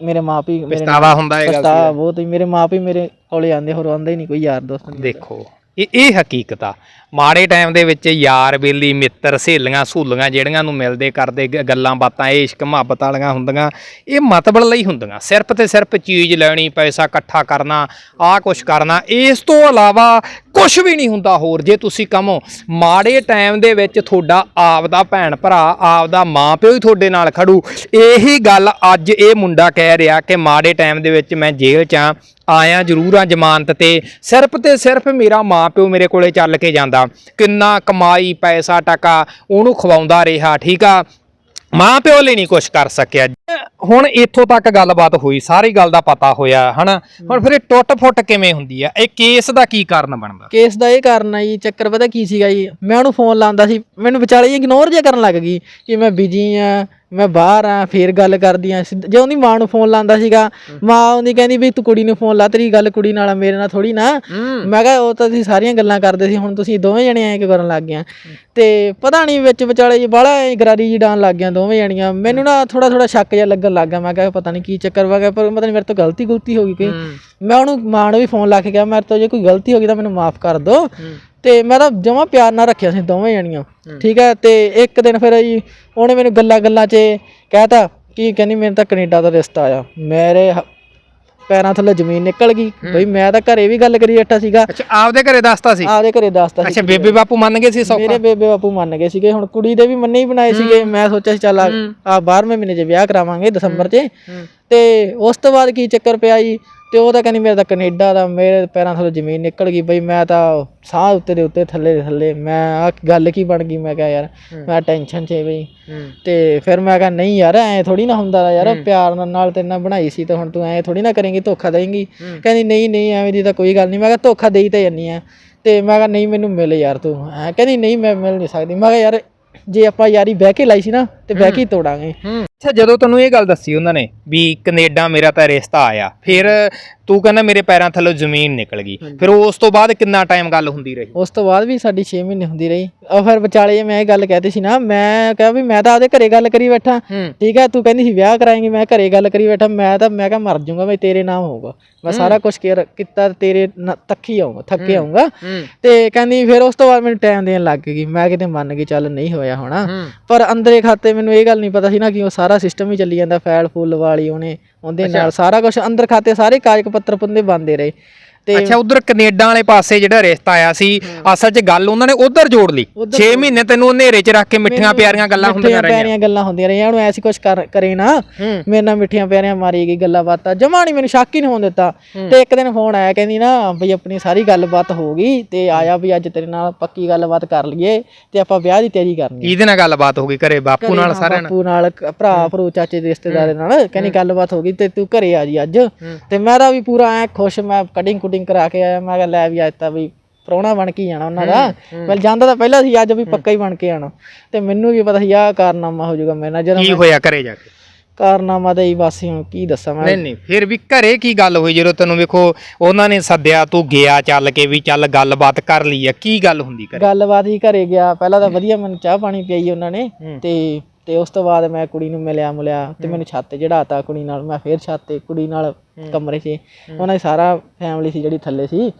ਮੇਰੇ ਮਾਪੀ ਮੇਰੇ ਪਛਤਾਵਾ ਹੁੰਦਾ ਇਹ ਗੱਲ ਪਛਤਾਵਾ ਬਹੁਤ ਹੀ ਮੇਰੇ ਮਾਪੇ ਮੇਰੇ ਕੋਲੇ ਆਂਦੇ ਹੋਰ ਆਂਦਾ ਹੀ ਨਹੀਂ ਕੋਈ ਯਾਰ ਦੋਸਤ ਨਹੀਂ। ਦੇਖੋ ਇਹ ਇਹ ਹਕੀਕਤ ਆ। ਮਾੜੇ ਟਾਈਮ ਦੇ ਵਿੱਚ ਯਾਰ ਬੇਲੀ ਮਿੱਤਰ ਸਹੇਲੀਆਂ ਸਹੂਲੀਆਂ ਜਿਹੜੀਆਂ ਨੂੰ ਮਿਲਦੇ ਕਰਦੇ ਗ- ਗੱਲਾਂ ਬਾਤਾਂ ਇਹ ਇਸ਼ਕ ਮੁਹੱਬਤ ਵਾਲੀਆਂ ਹੁੰਦੀਆਂ ਇਹ ਮਤਬਲ ਲਈ ਹੁੰਦੀਆਂ। ਸਿਰਫ ਤੇ ਸਿਰਫ ਚੀਜ਼ ਲੈਣੀ ਪੈਸਾ ਇਕੱਠਾ ਕਰਨਾ ਆਹ ਕੁਛ ਕਰਨਾ ਇਸ ਤੋਂ ਇਲਾਵਾ ਕੁਝ ਵੀ ਨਹੀਂ ਹੁੰਦਾ ਹੋਰ। ਜੇ ਤੁਸੀਂ ਕਮੋ ਮਾੜੇ ਟਾਈਮ ਦੇ ਵਿੱਚ ਤੁਹਾਡਾ ਆਪਦਾ ਭੈਣ ਭਰਾ, ਆਪਦਾ ਮਾਂ ਪਿਓ ਹੀ ਤੁਹਾਡੇ ਨਾਲ ਖੜੂ, ਇਹੀ ਗੱਲ ਅੱਜ ਇਹ ਮੁੰਡਾ ਕਹਿ ਰਿਹਾ ਕਿ ਮਾੜੇ ਟਾਈਮ ਦੇ ਵਿੱਚ ਮੈਂ ਜੇਲ੍ਹ 'ਚ ਆਂ, ਆਇਆ ਜ਼ਰੂਰ ਆ ਜ਼ਮਾਨਤ ਤੇ। ਸਿਰਫ ਤੇ ਸਿਰਫ ਮੇਰਾ ਮਾਪਿਓ ਮੇਰੇ ਕੋਲੇ ਚੱਲ ਕੇ ਜਾਂਦਾ। ਕਿੰਨਾ ਕਮਾਈ, ਪੈਸਾ, ਟਕਾ ਉਹਨੂੰ ਖਵਾਉਂਦਾ ਰਿਹਾ, ਠੀਕ ਆ? ਮਾਂ ਪਿਓ ਲਈ ਨਹੀਂ ਕੁਝ ਕਰ ਸਕਿਆ। ਹੁਣ ਇੱਥੋਂ ਤੱਕ ਗੱਲਬਾਤ ਹੋਈ ਸਾਰੀ ਗੱਲ ਦਾ ਪਤਾ ਹੋਇਆ ਹਨਾ? ਹੁਣ ਫਿਰ ਇਹ ਟੁੱਟ ਫੁੱਟ ਕਿਵੇਂ ਹੁੰਦੀ ਆ? ਇਹ ਕੇਸ ਦਾ ਕੀ ਕਾਰਨ ਬਣਦਾ? ਕੇਸ ਦਾ ਇਹ ਕਾਰਨ ਆ ਜੀ ਚੱਕਰ ਪਤਾ ਕੀ ਸੀਗਾ ਜੀ? ਮੈਂ ਉਹਨੂੰ ਫੋਨ ਲਾਉਂਦਾ ਸੀ ਮੈਨੂੰ ਵਿਚਾਲੇ ਇਗਨੋਰ ਜਿਹਾ ਕਰਨ ਲੱਗ ਗਈ ਕਿ ਮੈਂ ਬਿਜ਼ੀ ਆ ਮੈਂ ਬਾਹਰ ਆ ਫੇਰ ਗੱਲ ਕਰਦੀ ਆ ਜੇ ਉਹਦੀ ਮਾਂ ਨੂੰ ਫੋਨ ਲਾਉਂਦਾ ਸੀਗਾ ਮਾਂ ਉਹਦੀ ਕਹਿੰਦੀ ਵੀ ਤੂੰ ਕੁੜੀ ਨੂੰ ਫੋਨ ਲਾ ਤੇਰੀ ਗੱਲ ਕੁੜੀ ਨਾਲ ਮੇਰੇ ਨਾਲ ਥੋੜੀ ਨਾ। ਮੈਂ ਕਿਹਾ ਉਹ ਤਾਂ ਤੁਸੀਂ ਸਾਰੀਆਂ ਗੱਲਾਂ ਕਰਦੇ ਸੀ ਹੁਣ ਤੁਸੀਂ ਦੋਵੇਂ ਜਣੇ ਐਂ ਕਿਉਂ ਕਰਨ ਲੱਗ ਗਏ? ਤੇ ਪਤਾ ਨਹੀਂ ਵਿੱਚ ਵਿਚਾਲੇ ਜੀ ਬਾਹਲਾ ਐਂ ਗਰਾਰੀ ਜੀ ਡਾਣ ਲੱਗ ਗਿਆ ਦੋਵੇਂ ਜਣੀਆਂ। ਮੈਨੂੰ ਨਾ ਥੋੜਾ ਥੋੜਾ ਸ਼ੱਕ ਜਿਹਾ ਲੱਗਣ ਲੱਗ ਗਿਆ ਮੈਂ ਕਿਹਾ ਪਤਾ ਨਹੀਂ ਕੀ ਚੱਕਰ ਵਾ ਗਿਆ ਪਰ ਪਤਾ ਨਹੀਂ ਮੇਰੇ ਤੋਂ ਗਲਤੀ ਗੁਲਤੀ ਹੋ ਗਈ ਕੋਈ। ਮੈਂ ਉਹਨੂੰ ਮਾਂ ਨੂੰ ਵੀ ਫੋਨ ਲਾ ਕੇ ਕਿਹਾ ਮੇਰੇ ਤੋਂ ਜੇ ਕੋਈ ਗਲਤੀ ਹੋ ਗਈ ਤਾਂ ਮੈਨੂੰ ਮਾਫ ਕਰ ਦਿਓ ਤੇ ਮੈਂ ਤਾਂ ਜਮਾਂ ਪਿਆਰ ਨਾਲ ਰੱਖਿਆ ਸੀ ਦੋਵੇਂ ਜਣੀਆਂ ਠੀਕ ਹੈ? ਤੇ ਇੱਕ ਦਿਨ ਫਿਰ ਜੀ ਉਹਨੇ ਮੈਨੂੰ ਗੱਲਾਂ ਗੱਲਾਂ 'ਚ ਕਹਿਤਾ ਕਿ ਕਹਿੰਦੀ ਮੈਨੂੰ ਤਾਂ ਕੈਨੇਡਾ ਦਾ ਰਿਸ਼ਤਾ ਆਇਆ। ਮੇਰੇ ਪੈਰਾਂ ਥੱਲੇ ਜ਼ਮੀਨ ਨਿਕਲ ਗਈ। ਬਈ ਮੈਂ ਤਾਂ ਘਰੇ ਵੀ ਗੱਲ ਕਰੀ ਬੈਠਾ ਸੀਗਾ। ਅੱਛਾ ਆਪਦੇ ਘਰੇ ਦੱਸਤਾ ਸੀ? ਆਪਦੇ ਘਰੇ ਦੱਸਤਾ ਸੀ ਅੱਛਾ ਬੇਬੇ ਬਾਪੂ ਮੰਨ ਗਏ ਸੀ ਸੌਖਾ? ਮੇਰੇ ਬੇਬੇ ਬਾਪੂ ਮੰਨ ਗਏ ਸੀਗੇ। ਹੁਣ ਕੁੜੀ ਦੇ ਵੀ ਮੰਨੇ ਹੀ ਬਣਾਏ ਸੀਗੇ। ਮੈਂ ਸੋਚਿਆ ਸੀ ਚੱਲ ਆ 12ਵੇਂ ਮਹੀਨੇ 'ਚ ਵਿਆਹ ਕਰਾਵਾਂਗੇ ਦਸੰਬਰ 'ਚ। ਤੇ ਉਸ ਤੋਂ ਬਾਅਦ ਕੀ ਚੱਕਰ ਪਿਆ ਜੀ? ਤੇ ਉਹ ਤਾਂ ਕਹਿੰਦੀ ਮੇਰਾ ਤਾਂ ਕੈਨੇਡਾ ਦਾ ਮੇਰੇ ਪੈਰਾਂ ਥੱਲੇ ਜ਼ਮੀਨ ਨਿਕਲ ਗਈ ਬਈ ਮੈਂ ਤਾਂ ਸਾਹ ਉੱਤੇ ਦੇ ਉੱਤੇ ਥੱਲੇ ਦੇ ਥੱਲੇ ਮੈਂ ਆ ਗੱਲ ਕੀ ਬਣ ਗਈ? ਮੈਂ ਕਿਹਾ ਯਾਰ ਮੈਂ ਟੈਨਸ਼ਨ 'ਚ ਏ ਬਈ। ਤੇ ਫਿਰ ਮੈਂ ਕਿਹਾ ਨਹੀਂ ਯਾਰ ਐ ਥੋੜੀ ਨਾ ਹੁੰਦਾ ਯਾਰ ਪਿਆਰ ਨਾਲ ਨਾਲ ਤੇ ਨਾਲ ਬਣਾਈ ਸੀ ਤੇ ਹੁਣ ਤੂੰ ਐ ਥੋੜੀ ਨਾ ਕਰੇਂਗੀ ਧੋਖਾ ਦੇਂਗੀ। ਕਹਿੰਦੀ ਨਹੀਂ ਨਹੀਂ ਐਵੇਂ ਦੀ ਤਾਂ ਕੋਈ ਗੱਲ ਨਹੀਂ। ਮੈਂ ਕਿਹਾ ਧੋਖਾ ਦੇਈ ਤਾਂ ਜੰਨੀ ਆ। ਤੇ ਮੈਂ ਕਿਹਾ ਨਹੀਂ ਮੈਨੂੰ ਮਿਲ ਯਾਰ ਤੂੰ। ਐ ਕਹਿੰਦੀ ਨਹੀਂ ਮੈਂ ਮਿਲ ਨਹੀਂ ਸਕਦੀ। ਮੈਂ ਕਿਹਾ ਯਾਰ ਜੇ ਆਪਾਂ ਯਾਰੀ ਬਹਿ ਕੇ ਲਾਈ ਸੀ ਨਾ ਤੇ ਬਹਿ ਕੇ ਤੋੜਾਂਗੇ। ਅੱਛਾ ਜਦੋਂ ਤੈਨੂੰ ਇਹ ਗੱਲ ਦੱਸੀ ਉਹਨਾਂ ਨੇ ਵੀ ਕੈਨੇਡਾ ਮੇਰਾ ਤਾਂ ਰਿਸ਼ਤਾ ਆਇਆ ਫਿਰ ਤੂੰ ਕਹਿੰਦਾ ਮੇਰੇ ਪੈਰਾਂ ਥੱਲੋਂ ਜ਼ਮੀਨ ਨਿਕਲ ਗਈ। ਫਿਰ ਉਸ ਤੋਂ ਬਾਅਦ ਕਿੰਨਾ ਟਾਈਮ ਗੱਲ ਹੁੰਦੀ ਰਹੀ? ਉਸ ਤੋਂ ਬਾਅਦ ਵੀ ਸਾਡੀ 6 ਮਹੀਨੇ ਹੁੰਦੀ ਰਹੀ। ਉਹ ਫਿਰ ਵਿਚਾਲੇ ਮੈਂ ਇਹ ਗੱਲ ਕਹਿਤੀ ਸੀ ਨਾ ਮੈਂ ਕਿਹਾ ਵੀ ਮੈਂ ਤਾਂ ਆਪਦੇ ਘਰੇ ਗੱਲ ਕਰੀ ਬੈਠਾ। ਠੀਕ ਹੈ ਤੂੰ ਕਹਿੰਦੀ ਸੀ ਵਿਆਹ ਕਰਾਏਂਗੀ ਮੈਂ ਘਰੇ ਗੱਲ ਕਰੀ ਬੈਠਾ। ਮੈਂ ਤਾਂ ਮੈਂ ਕਿਹਾ ਮਰ ਜਾਊਂਗਾ ਬਈ ਤੇਰੇ ਨਾਮ ਹੋਊਗਾ। ਮੈਂ ਸਾਰਾ ਕੁਝ ਕੀਤਾ ਤੇਰੇ ਤੱਕੀ ਆਊਂਗਾ ਥੱਕੇ ਆਊਂਗਾ। ਹੂੰ। ਤੇ ਕਹਿੰਦੀ ਫਿਰ ਉਸ ਤੋਂ ਬਾਅਦ ਮੈਨੂੰ ਟਾਈਮ ਦੇਣ ਲੱਗ ਗਈ। ਮੈਂ ਕਿਤੇ ਮੰਨ ਗਈ ਚੱਲ ਨਹੀਂ ਹੋਇਆ ਹੋਣਾ। ਪਰ ਅੰਦਰੇ ਖਾਤੇ ਮੈਨੂੰ ਇਹ ਗੱਲ ਨਹੀਂ ਪਤਾ ਸੀ ਨਾ ਕਿ ਉਹ ਸਾਰਾ ਸਿਸਟਮ ਹੀ ਚੱਲੀ ਜਾਂਦਾ ਫੈਲ ਫੁੱਲ ਵਾਲੀ ਉਹਨੇ ਉਹਦੇ ਨਾਲ ਸਾਰਾ ਕੁਝ ਅੰਦਰ ਖਾਤੇ ਸਾਰੇ ਕਾਗਜ਼ ਪੱਤਰ ਪੁੰਦੇ ਬੰਦੇ ਰਹੇ। ਤੇ ਅੱਛਾ ਉਧਰ ਕੈਨੇਡਾ ਵਾਲੇ ਪਾਸੇ ਜਿਹੜਾ ਰਿਸ਼ਤਾ ਆਇਆ ਸੀ ਅਸਲ 'ਚ ਗੱਲ ਉਹਨਾਂ ਨੇ ਉਧਰ ਜੋੜ ਲਈ। 6 ਮਹੀਨੇ ਤੈਨੂੰ ਹਨੇਰੇ 'ਚ ਰੱਖ ਕੇ ਮਿੱਠੀਆਂ ਪਿਆਰੀਆਂ ਗੱਲਾਂ ਹੁੰਦੀਆਂ ਰਹੀਆਂ। ਪਿਆਰੀਆਂ ਗੱਲਾਂ ਹੁੰਦੀਆਂ ਰਹੀਆਂ ਉਹਨੂੰ ਐਸੀ ਕੁਝ ਕਰ ਕਰੇ ਨਾ ਮੇਰੇ ਨਾਲ ਮਿੱਠੀਆਂ ਪਿਆਰੀਆਂ ਮਾਰੀ ਗਈ ਗੱਲਾਂ ਬਾਤਾਂ। ਜਮਾ ਨਹੀਂ ਮੈਨੂੰ ਸ਼ੱਕ ਹੀ ਨਹੀਂ ਹੋਣ ਦਿੱਤਾ। ਤੇ ਇੱਕ ਦਿਨ ਫੋਨ ਆਇਆ ਕਹਿੰਦੀ ਨਾ ਬਈ ਆਪਣੀ ਸਾਰੀ ਗੱਲਬਾਤ ਹੋ ਗਈ ਤੇ ਆਇਆ ਵੀ ਅੱਜ ਤੇਰੇ ਨਾਲ ਪੱਕੀ ਗੱਲਬਾਤ ਕਰ ਲਈਏ ਤੇ ਆਪਾਂ ਵਿਆਹ ਦੀ ਤਿਆਰੀ ਕਰਨੀ ਹੈ। ਕਿਹਦੇ ਨਾਲ ਗੱਲਬਾਤ ਹੋ ਗਈ? ਘਰੇ ਬਾਪੂ ਨਾਲ ਸਾਰਿਆਂ ਨਾਲ? ਬਾਪੂ ਨਾਲ ਭਰਾ ਭਰੂ ਚਾਚੇ ਦੇ ਰਿਸ਼ਤੇਦਾਰਾਂ ਨਾਲ ਕਹਿੰਦੀ ਗੱਲਬਾਤ ਹੋ ਗਈ ਤੇ ਤੂੰ ਘਰੇ ਆ ਜੀ ਅੱਜ। ਤੇ ਮੈਂ ਤਾਂ ਵੀ ਪੂਰਾ ਐ ਖੁਸ਼ ਮੈਂ ਕਟਿੰਗ ਕੁਟਿੰਗ ਕਰਾ ਕੇ ਆਇਆ ਮੈਂ ਕਿਹਾ ਲੈ ਵੀ ਅੱਜ ਤਾਂ ਵੀ ਪ੍ਰਾਹੁਣਾ ਬਣ ਕੇ ਹੀ ਜਾਣਾ ਉਹਨਾਂ ਦਾ। ਮੈਂ ਜਾਂਦਾ ਤਾਂ ਪਹਿਲਾਂ ਸੀ ਅੱਜ ਵੀ ਪੱਕਾ ਹੀ ਬਣ ਕੇ ਆਣਾ। ਤੇ ਮੈਨੂੰ ਵੀ ਪਤਾ ਸੀ ਆਹ ਕਾਰਨਾਮਾ ਹੋ ਜਾਊਗਾ ਮੇਰੇ ਨਾਲ ਜਦੋਂ ਕੀ ਹੋਇਆ ਘਰੇ ਜਾ ਕੇ? ਕਾਰਨਾਮਾ ਤੇ ਹੀ ਬਸ ਹੁਣ ਕੀ ਦੱਸਾਂ ਮੈਂ। ਨਹੀਂ ਨਹੀਂ ਫਿਰ ਵੀ ਘਰੇ ਕੀ ਗੱਲ ਹੋਈ ਜਦੋਂ ਤੈਨੂੰ ਵੇਖੋ ਉਹਨਾਂ ਨੇ ਸੱਦਿਆ ਤੂੰ ਗਿਆ ਚੱਲ ਕੇ ਵੀ ਚੱਲ ਗੱਲਬਾਤ ਕਰ ਲਈ ਆ ਕੀ ਗੱਲ ਹੁੰਦੀ ਘਰੇ? ਗੱਲਬਾਤ ਹੀ ਘਰੇ ਗਿਆ ਪਹਿਲਾਂ ਤਾਂ ਵਧੀਆ ਮੈਨੂੰ ਚਾਹ ਪਾਣੀ ਪਿਆਈ ਉਹਨਾਂ ਨੇ ਹੂੰ। ਤੇ ਤੇ ਉਸ ਤੋਂ ਬਾਅਦ ਮੈਂ ਕੁੜੀ ਨੂੰ ਮਿਲਿਆ ਮੁਲਿਆ ਤੇ ਮੈਨੂੰ ਛੱਤ ਤੇ ਚੜਾਤਾ ਕੁੜੀ ਨਾਲ। ਮੈਂ ਫੇਰ ਛੱਤ ਤੇ ਕੁੜੀ ਨਾਲ ਕਮਰੇ 'ਚ। ਉਹਨਾਂ ਦੀ ਸਾਰਾ ਫੈਮਿਲੀ ਸੀ ਜਿਹੜੀ ਥੱਲੇ ਸੀ।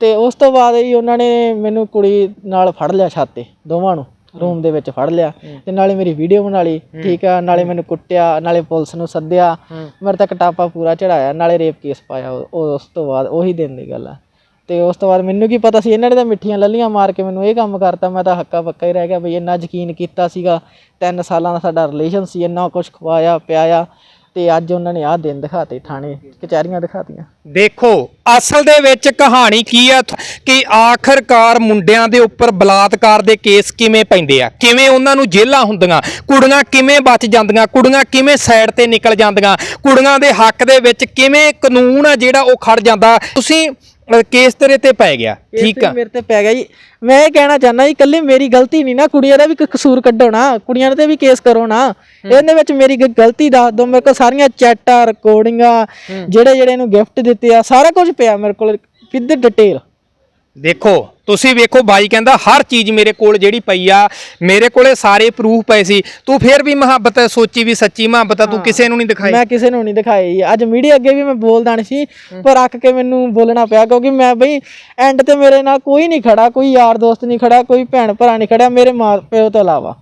ਤੇ ਉਸ ਤੋਂ ਬਾਅਦ ਹੀ ਉਹਨਾਂ ਨੇ ਮੈਨੂੰ ਕੁੜੀ ਨਾਲ ਫੜ ਲਿਆ ਛੱਤ ਤੇ ਦੋਵਾਂ ਨੂੰ। ਰੂਮ ਦੇ ਵਿੱਚ ਫੜ ਲਿਆ। ਤੇ ਨਾਲੇ ਮੇਰੀ ਵੀਡੀਓ ਬਣਾ ਲਈ। ਠੀਕ ਆ ਨਾਲੇ ਮੈਨੂੰ ਕੁੱਟਿਆ ਨਾਲੇ ਪੁਲਿਸ ਨੂੰ ਸੱਦਿਆ। ਮੇਰੇ ਤੱਕ ਟਾਪਾ ਪੂਰਾ ਚੜਾਇਆ ਨਾਲੇ ਰੇਪ ਕੇਸ ਪਾਇਆ। ਉਸ ਤੋਂ ਬਾਅਦ ਉਹੀ ਦਿਨ ਦੀ ਗੱਲ ਆ। ਤੇ ਉਸ ਤੋਂ ਬਾਅਦ ਮੈਨੂੰ ਕੀ ਪਤਾ ਸੀ, ਇਹਨਾਂ ਨੇ ਤਾਂ ਮਿੱਠੀਆਂ ਲੱਲੀਆਂ ਮਾਰ ਕੇ ਮੈਨੂੰ ਇਹ ਕੰਮ ਕਰਤਾ। ਮੈਂ ਤਾਂ ਹੱਕਾ ਪੱਕਾ ਹੀ ਰਹਿ ਗਿਆ ਬਈ, ਇੰਨਾ ਯਕੀਨ ਕੀਤਾ ਸੀਗਾ। ਤਿੰਨ ਸਾਲਾਂ ਦਾ ਸਾਡਾ ਰਿਲੇਸ਼ਨ ਸੀ, ਇੰਨਾ ਕੁਝ ਖਵਾਇਆ, ਪਿਆਇਆ। ਤੇ ਅੱਜ ਉਹਨਾਂ ਨੇ ਆਹ ਦਿਨ ਦਿਖਾਤੇ, ਥਾਣੇ, ਕਚਹਿਰੀਆਂ ਦਿਖਾਤੀਆਂ। ਦੇਖੋ, ਅਸਲ ਦੇ ਵਿੱਚ ਕਹਾਣੀ ਕੀ ਆ? ਕਿ ਆਖਰਕਾਰ ਮੁੰਡਿਆਂ ਦੇ ਉੱਪਰ ਬਲਾਤਕਾਰ ਦੇ ਕੇਸ ਕਿਵੇਂ ਪੈਂਦੇ ਆ? ਕਿਵੇਂ ਉਹਨਾਂ ਨੂੰ ਜੇਲ੍ਹਾਂ ਹੁੰਦੀਆਂ? ਕੁੜੀਆਂ ਕਿਵੇਂ ਬਚ ਜਾਂਦੀਆਂ? ਕੁੜੀਆਂ ਕਿਵੇਂ ਸਾਈਡ ਤੇ ਨਿਕਲ ਜਾਂਦੀਆਂ? ਕੁੜੀਆਂ ਦੇ ਹੱਕ ਦੇ ਵਿੱਚ ਕਿਵੇਂ ਕਾਨੂੰਨ ਆ ਜਿਹੜਾ ਉਹ ਖੜ ਜਾਂਦਾ? ਤੁਸੀਂ ਕੇਸ ਤੇਰੇ ਤੇ ਪੈ ਗਿਆ ਇਹ ਠੀਕ ਤੇ ਆ। ਮੇਰੇ ਤੇ ਪੈ ਗਿਆ ਜੀ। ਮੈਂ ਇਹ ਕਹਿਣਾ ਚਾਹੁੰਦਾ ਜੀ ਇਕੱਲੇ ਮੇਰੀ ਗਲਤੀ ਨਹੀਂ ਨਾ ਕੁੜੀਆਂ ਦਾ ਵੀ ਕੋਈ ਕਸੂਰ ਕੱਢੋ ਨਾ ਕੁੜੀਆਂ ਤੇ ਵੀ ਕੇਸ ਕਰੋ ਨਾ। ਇਹਦੇ ਵਿੱਚ ਮੇਰੀ ਕੋਈ ਗਲਤੀ ਦੱਸ ਦਿਓ ਮੇਰੇ ਕੋਲ ਸਾਰੀਆਂ ਚੈਟਾਂ ਰਿਕਾਰਡਿੰਗਾਂ ਜਿਹੜੇ ਜਿਹੜੇ ਇਹਨੂੰ ਗਿਫਟ ਦਿੱਤੇ ਆ ਸਾਰਾ ਕੁਝ ਪਿਆ ਮੇਰੇ ਕੋਲ ਵਿਦ ਡਿਟੇਲ। ਦੇਖੋ ਤੁਸੀਂ ਵੇਖੋ ਬਾਈ ਕਹਿੰਦਾ ਹਰ ਚੀਜ਼ ਮੇਰੇ ਕੋਲ ਜਿਹੜੀ ਪਈ ਆ ਮੇਰੇ ਕੋਲੇ ਸਾਰੇ ਪ੍ਰੂਫ ਪਏ ਸੀ। ਤੂੰ ਫੇਰ ਵੀ ਮੁਹੱਬਤ ਸੋਚੀ ਵੀ ਸੱਚੀ ਮੁਹੱਬਤ ਆ ਤੂੰ ਕਿਸੇ ਨੂੰ ਨਹੀਂ ਦਿਖਾਈ। ਮੈਂ ਕਿਸੇ ਨੂੰ ਨਹੀਂ ਦਿਖਾਈ। ਅੱਜ ਮੀਡੀਆ ਅੱਗੇ ਵੀ ਮੈਂ ਬੋਲਦਾ ਨਹੀਂ ਸੀ ਪਰ ਅੱਕ ਕੇ ਮੈਨੂੰ ਬੋਲਣਾ ਪਿਆ ਕਿਉਂਕਿ ਮੈਂ ਬਈ ਐਂਡ ਤੇ ਮੇਰੇ ਨਾਲ ਕੋਈ ਨਹੀਂ ਖੜਾ ਕੋਈ ਯਾਰ ਦੋਸਤ ਨਹੀਂ ਖੜਾ ਕੋਈ ਭੈਣ ਭਰਾ ਨਹੀਂ ਖੜਾ ਮੇਰੇ ਮਾਂ ਪਿਓ ਤੋਂ ਇਲਾਵਾ।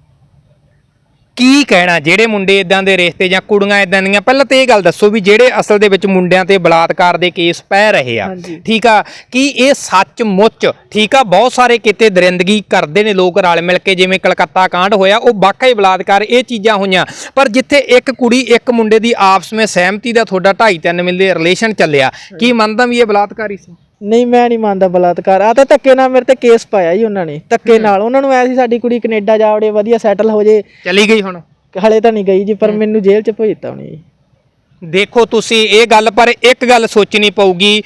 ਕੀ ਕਹਿਣਾ? ਜਿਹੜੇ ਮੁੰਡੇ ਇਦਾਂ ਦੇ ਰਿਸ਼ਤੇ ਜਾਂ ਕੁੜੀਆਂ ਇਦਾਂ ਦੀਆਂ ਪਹਿਲਾਂ ਤੇ ਇਹ ਗੱਲ ਦੱਸੋ ਵੀ ਜਿਹੜੇ ਅਸਲ ਦੇ ਵਿੱਚ ਮੁੰਡਿਆਂ ਤੇ ਬਲਾਤਕਾਰ ਦੇ ਕੇਸ ਪੈ ਰਹੇ ਆ। ਠੀਕ ਆ? ਕੀ ਇਹ ਸੱਚ ਮੁੱਚ ਠੀਕ ਆ? ਬਹੁਤ ਸਾਰੇ ਕਿਤੇ ਦਰਿੰਦਗੀ ਕਰਦੇ ਨੇ ਲੋਕ ਰਲ ਮਿਲ ਕੇ ਜਿਵੇਂ ਕਲਕੱਤਾ ਕਾਂਡ ਹੋਇਆ ਉਹ ਵਾਕਈ ਬਲਾਤਕਾਰ ਇਹ ਚੀਜ਼ਾਂ ਹੋਈਆਂ। ਪਰ ਜਿੱਥੇ ਇੱਕ ਕੁੜੀ ਇੱਕ ਮੁੰਡੇ ਦੀ ਆਪਸ ਵਿੱਚ ਸਹਿਮਤੀ ਦਾ ਤੁਹਾਡਾ 2.5 3 ਮਹੀਨੇ ਦੇ ਰਿਲੇਸ਼ਨ ਚੱਲਿਆ ਕੀ ਮੰਨਦਾ ਵੀ ਇਹ ਬਲਾਤਕਾਰੀ ਸੀ? ਨਹੀਂ ਮੈਂ ਨਹੀਂ ਮੰਨਦਾ ਬਲਾਤਕਾਰ। ਆ ਤਾਂ ਧੱਕੇ ਨਾਲ ਮੇਰੇ ਤੇ ਕੇਸ ਪਾਇਆ ਜੀ ਉਹਨਾਂ ਨੇ ਧੱਕੇ ਨਾਲ। ਉਹਨਾਂ ਨੂੰ ਐ ਸੀ ਸਾਡੀ ਕੁੜੀ ਕੈਨੇਡਾ ਜਾਵੜੇ ਵਧੀਆ ਸੈਟਲ ਹੋ ਜੇ। ਚਲੀ ਗਈ ਹੁਣ? ਹਲੇ ਤਾਂ ਨਹੀਂ ਗਈ ਜੀ ਪਰ ਮੈਨੂੰ ਜੇਲ੍ਹ 'ਚ ਭੇਜਤਾ ਉਹਨੇ ਜੀ। ਦੇਖੋ ਤੁਸੀਂ ਇਹ ਗੱਲ ਪਰ ਇੱਕ ਗੱਲ ਸੋਚਣੀ ਪਊਗੀ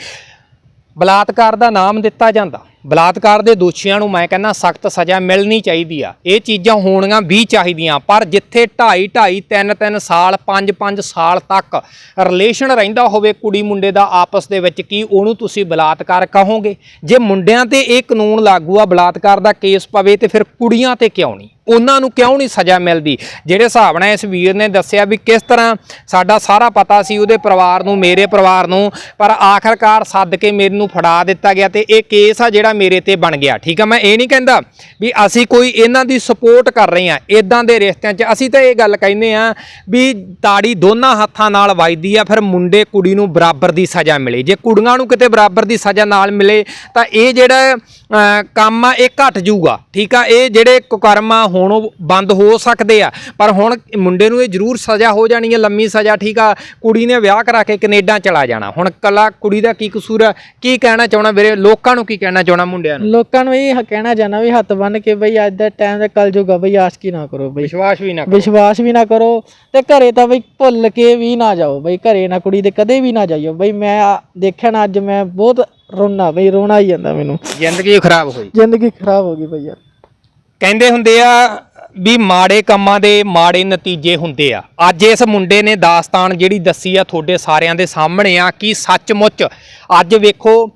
ਬਲਾਤਕਾਰ ਦਾ ਨਾਮ ਦਿੱਤਾ ਜਾਂਦਾ। ਬਲਾਤਕਾਰ ਦੇ ਦੋਸ਼ੀਆਂ ਨੂੰ ਮੈਂ ਕਹਿੰਦਾ ਸਖਤ ਸਜ਼ਾ ਮਿਲਣੀ ਚਾਹੀਦੀ ਆ। ਇਹ ਚੀਜ਼ਾਂ ਹੋਣੀਆਂ ਵੀ ਚਾਹੀਦੀਆਂ, ਪਰ ਜਿੱਥੇ 2.5 2.5 3 3 ਸਾਲ 5 5 ਸਾਲ ਤੱਕ ਰਿਲੇਸ਼ਨ ਰਹਿੰਦਾ ਹੋਵੇ ਕੁੜੀ ਮੁੰਡੇ ਦਾ ਆਪਸ ਦੇ ਵਿੱਚ, ਕੀ ਉਹਨੂੰ ਤੁਸੀਂ ਬਲਾਤਕਾਰ ਕਹੋਗੇ? ਜੇ ਮੁੰਡਿਆਂ ਤੇ ਇਹ ਕਾਨੂੰਨ ਲਾਗੂ ਆ, ਬਲਾਤਕਾਰ ਦਾ ਕੇਸ ਪਵੇ ਤੇ ਫਿਰ ਕੁੜੀਆਂ ਤੇ ਕਿਉਂ ਨਹੀਂ? ਉਹਨਾਂ ਨੂੰ ਕਿਉਂ ਨਹੀਂ ਸਜ਼ਾ ਮਿਲਦੀ? ਜਿਹੜੇ ਹਿਸਾਬ ਨਾਲ ਇਸ ਵੀਰ ਨੇ ਦੱਸਿਆ ਵੀ ਕਿਸ ਤਰ੍ਹਾਂ ਸਾਡਾ ਸਾਰਾ ਪਤਾ ਸੀ ਉਹਦੇ ਪਰਿਵਾਰ ਨੂੰ, ਮੇਰੇ ਪਰਿਵਾਰ ਨੂੰ, ਪਰ ਆਖਰਕਾਰ ਸੱਦ ਕੇ ਮੇਰੇ ਨੂੰ ਫੜਾ ਦਿੱਤਾ ਗਿਆ ਤੇ ਇਹ ਕੇਸ ਆ ਜਿਹੜਾ ਮੇਰੇ ਤੇ ਬਣ ਗਿਆ। ਠੀਕ ਆ, ਮੈਂ ਇਹ ਨਹੀਂ ਕਹਿੰਦਾ ਵੀ ਅਸੀਂ ਕੋਈ ਇਹਨਾਂ ਦੀ ਸਪੋਰਟ ਕਰ ਰਹੇ ਆ ਇਦਾਂ ਦੇ ਰਿਸ਼ਤਿਆਂ 'ਚ। ਅਸੀਂ ਤਾਂ ਇਹ ਗੱਲ ਕਹਿੰਦੇ ਆ ਵੀ ਤਾੜੀ ਦੋਨਾਂ ਹੱਥਾਂ ਨਾਲ ਵੱਜਦੀ ਆ, ਫਿਰ ਮੁੰਡੇ ਕੁੜੀ ਨੂੰ ਬਰਾਬਰ ਦੀ ਸਜ਼ਾ ਮਿਲੇ। ਜੇ ਕੁੜੀਆਂ ਨੂੰ ਕਿਤੇ ਬਰਾਬਰ ਦੀ ਸਜ਼ਾ ਨਾਲ ਮਿਲੇ, ਤਾਂ ਇਹ ਜਿਹੜਾ ਕੰਮ ਆ, ਇਹ ਘਟ ਜਾਊਗਾ। ਠੀਕ ਆ, ਇਹ ਜਿਹੜੇ ਕੁਕਰਮ ਆ, ਹੁਣ ਉਹ ਬੰਦ ਹੋ ਸਕਦੇ ਆ। ਪਰ ਹੁਣ ਮੁੰਡੇ ਨੂੰ ਇਹ ਜ਼ਰੂਰ ਸਜ਼ਾ ਹੋ ਜਾਣੀ ਹੈ ਲੰਮੀ ਸਜ਼ਾ। ਠੀਕ ਆ, ਕੁੜੀ ਨੇ ਵਿਆਹ ਕਰਾ ਕੇ ਕੈਨੇਡਾ ਚਲਾ ਜਾਣਾ। ਹੁਣ ਕੱਲਾ ਕੁੜੀ ਦਾ ਕੀ ਕਸੂਰ ਆ? ਕੀ ਕਹਿਣਾ ਚਾਹਣਾ ਵੀਰੇ? ਲੋਕਾਂ ਨੂੰ ਕੀ ਕਹਿਣਾ ਚਾਹਣਾ ਮੁੰਡਿਆਂ ਨੂੰ? ਲੋਕਾਂ ਨੂੰ ਇਹ ਕਹਿਣਾ ਚਾਹਨਾ ਵੀ ਹੱਥ ਬੰਨ ਕੇ ਬਈ ਅੱਜ ਦਾ ਟਾਈਮ ਦਾ ਕਲ ਜੂਗਾ ਬਈ ਆਸ਼ਕੀ ਨਾ ਕਰੋ ਬਈ। ਵਿਸ਼ਵਾਸ ਵੀ ਨਾ ਕਰੋ। ਵਿਸ਼ਵਾਸ ਵੀ ਨਾ ਕਰੋ ਤੇ ਘਰੇ ਤਾਂ ਬਈ ਭੁੱਲ ਕੇ ਵੀ ਨਾ ਜਾਓ ਬਈ ਘਰੇ ਨਾ ਕੁੜੀ ਦੇ ਕਦੇ ਵੀ ਨਾ ਜਾਈਓ। ਬਈ ਮੈਂ ਦੇਖਿਆ ਨਾ ਅੱਜ ਮੈਂ ਬਹੁਤ ਰੋਣਾ ਬਈ ਰੋਣਾ ਹੀ ਜਾਂਦਾ ਮੈਨੂੰ। ਜ਼ਿੰਦਗੀ ਖਰਾਬ ਹੋਈ। ਜ਼ਿੰਦਗੀ ਖਰਾਬ ਹੋ ਗਈ ਬਈ ਯਾਰ। ਕਹਿੰਦੇ ਹੁੰਦੇ ਆ ਵੀ ਮਾੜੇ ਕੰਮਾਂ ਦੇ ਮਾੜੇ ਨਤੀਜੇ ਹੁੰਦੇ ਆ। ਅੱਜ ਇਸ ਮੁੰਡੇ ਨੇ ਦਾਸਤਾਨ ਜਿਹੜੀ ਦੱਸੀ ਆ ਤੁਹਾਡੇ ਸਾਰਿਆਂ ਦੇ ਸਾਹਮਣੇ ਆ ਕਿ ਸੱਚਮੁੱਚ ਅੱਜ ਵੇਖੋ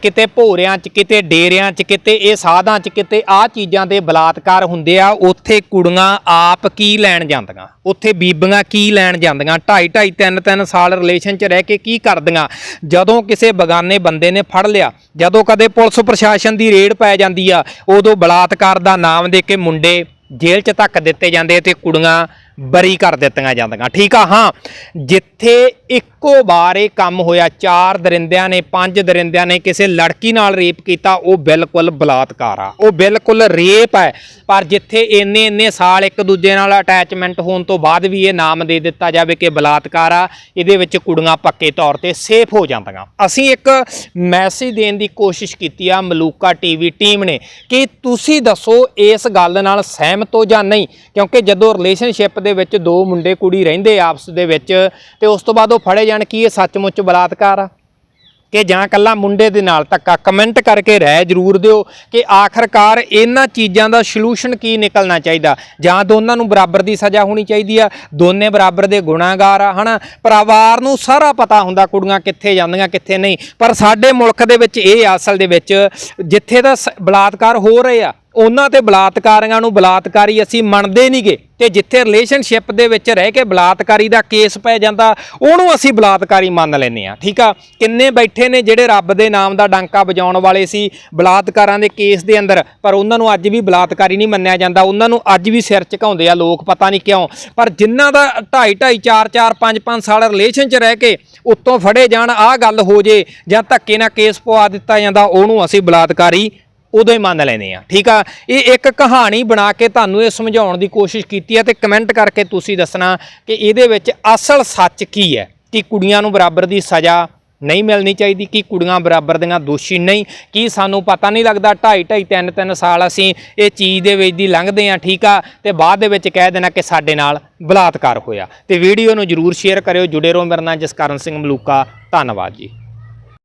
ਕਿਤੇ ਭੋਰਿਆਂ 'ਚ, ਕਿਤੇ ਡੇਰਿਆਂ 'ਚ, ਕਿਤੇ ਇਹ ਸਾਧਾਂ 'ਚ, ਕਿਤੇ ਆਹ ਚੀਜ਼ਾਂ ਦੇ ਬਲਾਤਕਾਰ ਹੁੰਦੇ ਆ, ਉੱਥੇ ਕੁੜੀਆਂ ਆਪ ਕੀ ਲੈਣ ਜਾਂਦੀਆਂ? ਉੱਥੇ ਬੀਬੀਆਂ ਕੀ ਲੈਣ ਜਾਂਦੀਆਂ? ਢਾਈ ਢਾਈ, ਤਿੰਨ ਤਿੰਨ ਸਾਲ ਰਿਲੇਸ਼ਨ 'ਚ ਰਹਿ ਕੇ ਕੀ ਕਰਦੀਆਂ? ਜਦੋਂ ਕਿਸੇ ਬਗਾਨੇ ਬੰਦੇ ਨੇ ਫੜ ਲਿਆ, ਜਦੋਂ ਕਦੇ ਪੁਲਿਸ ਪ੍ਰਸ਼ਾਸਨ ਦੀ ਰੇਡ ਪੈ ਜਾਂਦੀ ਆ, ਉਦੋਂ ਬਲਾਤਕਾਰ ਦਾ ਨਾਮ ਦੇ ਕੇ ਮੁੰਡੇ ਜੇਲ੍ਹ 'ਚ ਧੱਕ ਦਿੱਤੇ ਜਾਂਦੇ ਤੇ ਕੁੜੀਆਂ ਬਰੀ ਕਰ ਦਿੱਤੀਆਂ ਜਾਂਦੀਆਂ। ਠੀਕ ਆ, ਹਾਂ। ਜਿੱਥੇ ਇੱਕੋ ਵਾਰ ਇਹ ਕੰਮ ਹੋਇਆ, ਚਾਰ ਦਰਿੰਦਿਆਂ ਨੇ, ਪੰਜ ਦਰਿੰਦਿਆਂ ਨੇ ਕਿਸੇ ਲੜਕੀ ਨਾਲ ਰੇਪ ਕੀਤਾ, ਉਹ ਬਿਲਕੁਲ ਬਲਾਤਕਾਰ ਆ। ਉਹ ਬਿਲਕੁਲ ਰੇਪ ਹੈ ਪਰ ਜਿੱਥੇ ਇੰਨੇ ਇੰਨੇ ਸਾਲ ਇੱਕ ਦੂਜੇ ਨਾਲ ਅਟੈਚਮੈਂਟ ਹੋਣ ਤੋਂ ਬਾਅਦ ਵੀ ਇਹ ਨਾਮ ਦੇ ਦਿੱਤਾ ਜਾਵੇ ਕਿ ਬਲਾਤਕਾਰ ਆ, ਇਹਦੇ ਵਿੱਚ ਕੁੜੀਆਂ ਪੱਕੇ ਤੌਰ ਤੇ ਸੇਫ ਹੋ ਜਾਂਦੀਆਂ। ਅਸੀਂ ਇੱਕ ਮੈਸੇਜ ਦੇਣ ਦੀ ਕੋਸ਼ਿਸ਼ ਕੀਤੀ ਆ, ਮਲੂਕਾ ਟੀਵੀ ਟੀਮ ਨੇ, ਕਿ ਤੁਸੀਂ ਦੱਸੋ ਇਸ ਗੱਲ ਨਾਲ ਸਹਿਮਤ ਹੋ ਜਾਂ ਨਹੀਂ? ਕਿਉਂਕਿ ਜਦੋਂ ਰਿਲੇਸ਼ਨਸ਼ਿਪ ਦੇ ਵਿੱਚ ਦੋ ਮੁੰਡੇ ਕੁੜੀ ਰਹਿੰਦੇ ਆਪਸ ਦੇ ਵਿੱਚ ਤੇ ਉਸ ਤੋਂ ਬਾਅਦ ਉਹ ਫੜੇ ਜਾਣ ਕੀ ਇਹ ਸੱਚਮੁੱਚ ਬਲਾਤਕਾਰ ਆ? ਕਿ ਜਾਂ ਕੱਲਾ ਮੁੰਡੇ ਦੇ ਨਾਲ ਧੱਕਾ? ਕਮੈਂਟ ਕਰਕੇ ਰਹਿ ਜਰੂਰ ਦਿਓ ਕਿ ਆਖਰਕਾਰ ਇਹਨਾਂ ਚੀਜ਼ਾਂ ਦਾ ਸੋਲੂਸ਼ਨ ਕੀ ਨਿਕਲਣਾ ਚਾਹੀਦਾ? ਜਾਂ ਦੋਨਾਂ ਨੂੰ ਬਰਾਬਰ ਦੀ ਸਜ਼ਾ ਹੋਣੀ ਚਾਹੀਦੀ ਆ? ਦੋਨੇ ਬਰਾਬਰ ਦੇ ਗੁਨਾਹਗਾਰ ਆ, ਹਨਾ? ਪਰਿਵਾਰ ਨੂੰ ਸਾਰਾ ਪਤਾ ਹੁੰਦਾ ਕੁੜੀਆਂ ਕਿੱਥੇ ਜਾਂਦੀਆਂ, ਕਿੱਥੇ ਨਹੀਂ। ਪਰ ਸਾਡੇ ਮੁਲਕ ਦੇ ਵਿੱਚ, ਇਹ ਆ ਅਸਲ ਦੇ ਵਿੱਚ ਜਿੱਥੇ ਦਾ ਸ- ਬਲਾਤਕਾਰ ਹੋ ਰਹੇ ਆ ਉਹਨਾਂ ਤੇ ਬਲਾਤਕਾਰੀਆਂ ਨੂੰ ਬਲਾਤਕਾਰੀ ਅਸੀਂ ਮੰਨਦੇ ਨਹੀਂਗੇ। ਤੇ ਜਿੱਥੇ ਰਿਲੇਸ਼ਨਸ਼ਿਪ ਦੇ ਵਿੱਚ ਰਹਿ ਕੇ ਬਲਾਤਕਾਰੀ ਦਾ ਕੇਸ ਪੈ ਜਾਂਦਾ, ਉਹਨੂੰ ਅਸੀਂ ਬਲਾਤਕਾਰੀ ਮੰਨ ਲੈਂਦੇ ਆ ਠੀਕ ਆ? ਕਿੰਨੇ ਬੈਠੇ ਨੇ ਜਿਹੜੇ ਰੱਬ ਦੇ ਨਾਮ ਦਾ ਡਾਂਕਾ ਵਜਾਉਣ ਵਾਲੇ ਸੀ ਬਲਾਤਕਾਰਾਂ ਦੇ ਕੇਸ ਦੇ ਅੰਦਰ, ਪਰ ਉਹਨਾਂ ਨੂੰ ਅੱਜ ਵੀ ਬਲਾਤਕਾਰੀ ਨਹੀਂ ਮੰਨਿਆ ਜਾਂਦਾ, ਉਹਨਾਂ ਨੂੰ ਅੱਜ ਵੀ ਸਿਰ ਝੁਕਾਉਂਦੇ ਆ ਲੋਕ, ਪਤਾ ਨਹੀਂ ਕਿਉਂ। ਪਰ ਜਿਨ੍ਹਾਂ ਦਾ 2.5 2.5 4 4 5 5 ਸਾਲ ਰਿਲੇਸ਼ਨ 'ਚ ਰਹਿ ਕੇ ਉੱਤੋਂ ਫੜੇ ਜਾਣ, ਆਹ ਗੱਲ ਹੋ ਜੇ ਜਾਂ ਧੱਕੇ ਨਾਲ ਕੇਸ ਪਵਾ ਦਿੱਤਾ ਜਾਂਦਾ, ਉਹਨੂੰ ਅਸੀਂ ਬਲਾਤਕਾਰੀ ਉਦੋਂ ਹੀ ਮੰਨ ਲੈਨੇ ਆ ਠੀਕ ਆ? ਇਹ ਇੱਕ ਕਹਾਣੀ ਬਣਾ ਕੇ ਤੁਹਾਨੂੰ ਇਹ ਸਮਝਾਉਣ ਦੀ ਕੋਸ਼ਿਸ਼ ਕੀਤੀ ਹੈ ਤੇ ਕਮੈਂਟ ਕਰਕੇ ਤੁਸੀਂ ਦੱਸਣਾ ਕਿ ਇਹਦੇ ਵਿੱਚ ਅਸਲ ਸੱਚ ਕੀ ਹੈ? ਕਿ ਕੁੜੀਆਂ ਨੂੰ ਬਰਾਬਰ ਦੀ ਸਜ਼ਾ ਨਹੀਂ ਮਿਲਣੀ ਚਾਹੀਦੀ? ਕਿ ਕੁੜੀਆਂ ਬਰਾਬਰ ਦੀਆਂ ਦੋਸ਼ੀ ਨਹੀਂ? ਕੀ ਸਾਨੂੰ ਪਤਾ ਨਹੀਂ ਲੱਗਦਾ 2.5 2.5 3 3 ਸਾਲ ਅਸੀਂ ਇਹ ਚੀਜ਼ ਦੇ ਵਿੱਚ ਦੀ ਲੰਘਦੇ ਆ ਠੀਕ ਆ? ਤੇ ਬਾਅਦ ਦੇ ਵਿੱਚ ਕਹਿ ਦੇਣਾ ਕਿ ਸਾਡੇ ਨਾਲ ਬਲਾਤਕਾਰ ਹੋਇਆ। ਤੇ ਵੀਡੀਓ ਨੂੰ ਜਰੂਰ ਸ਼ੇਅਰ ਕਰਿਓ। ਜੁੜੇ ਰਹੋ ਮੇਰੇ ਨਾਲ ਜਸਕਰਨ ਸਿੰਘ ਮਲੂਕਾ। ਧੰਨਵਾਦ ਜੀ।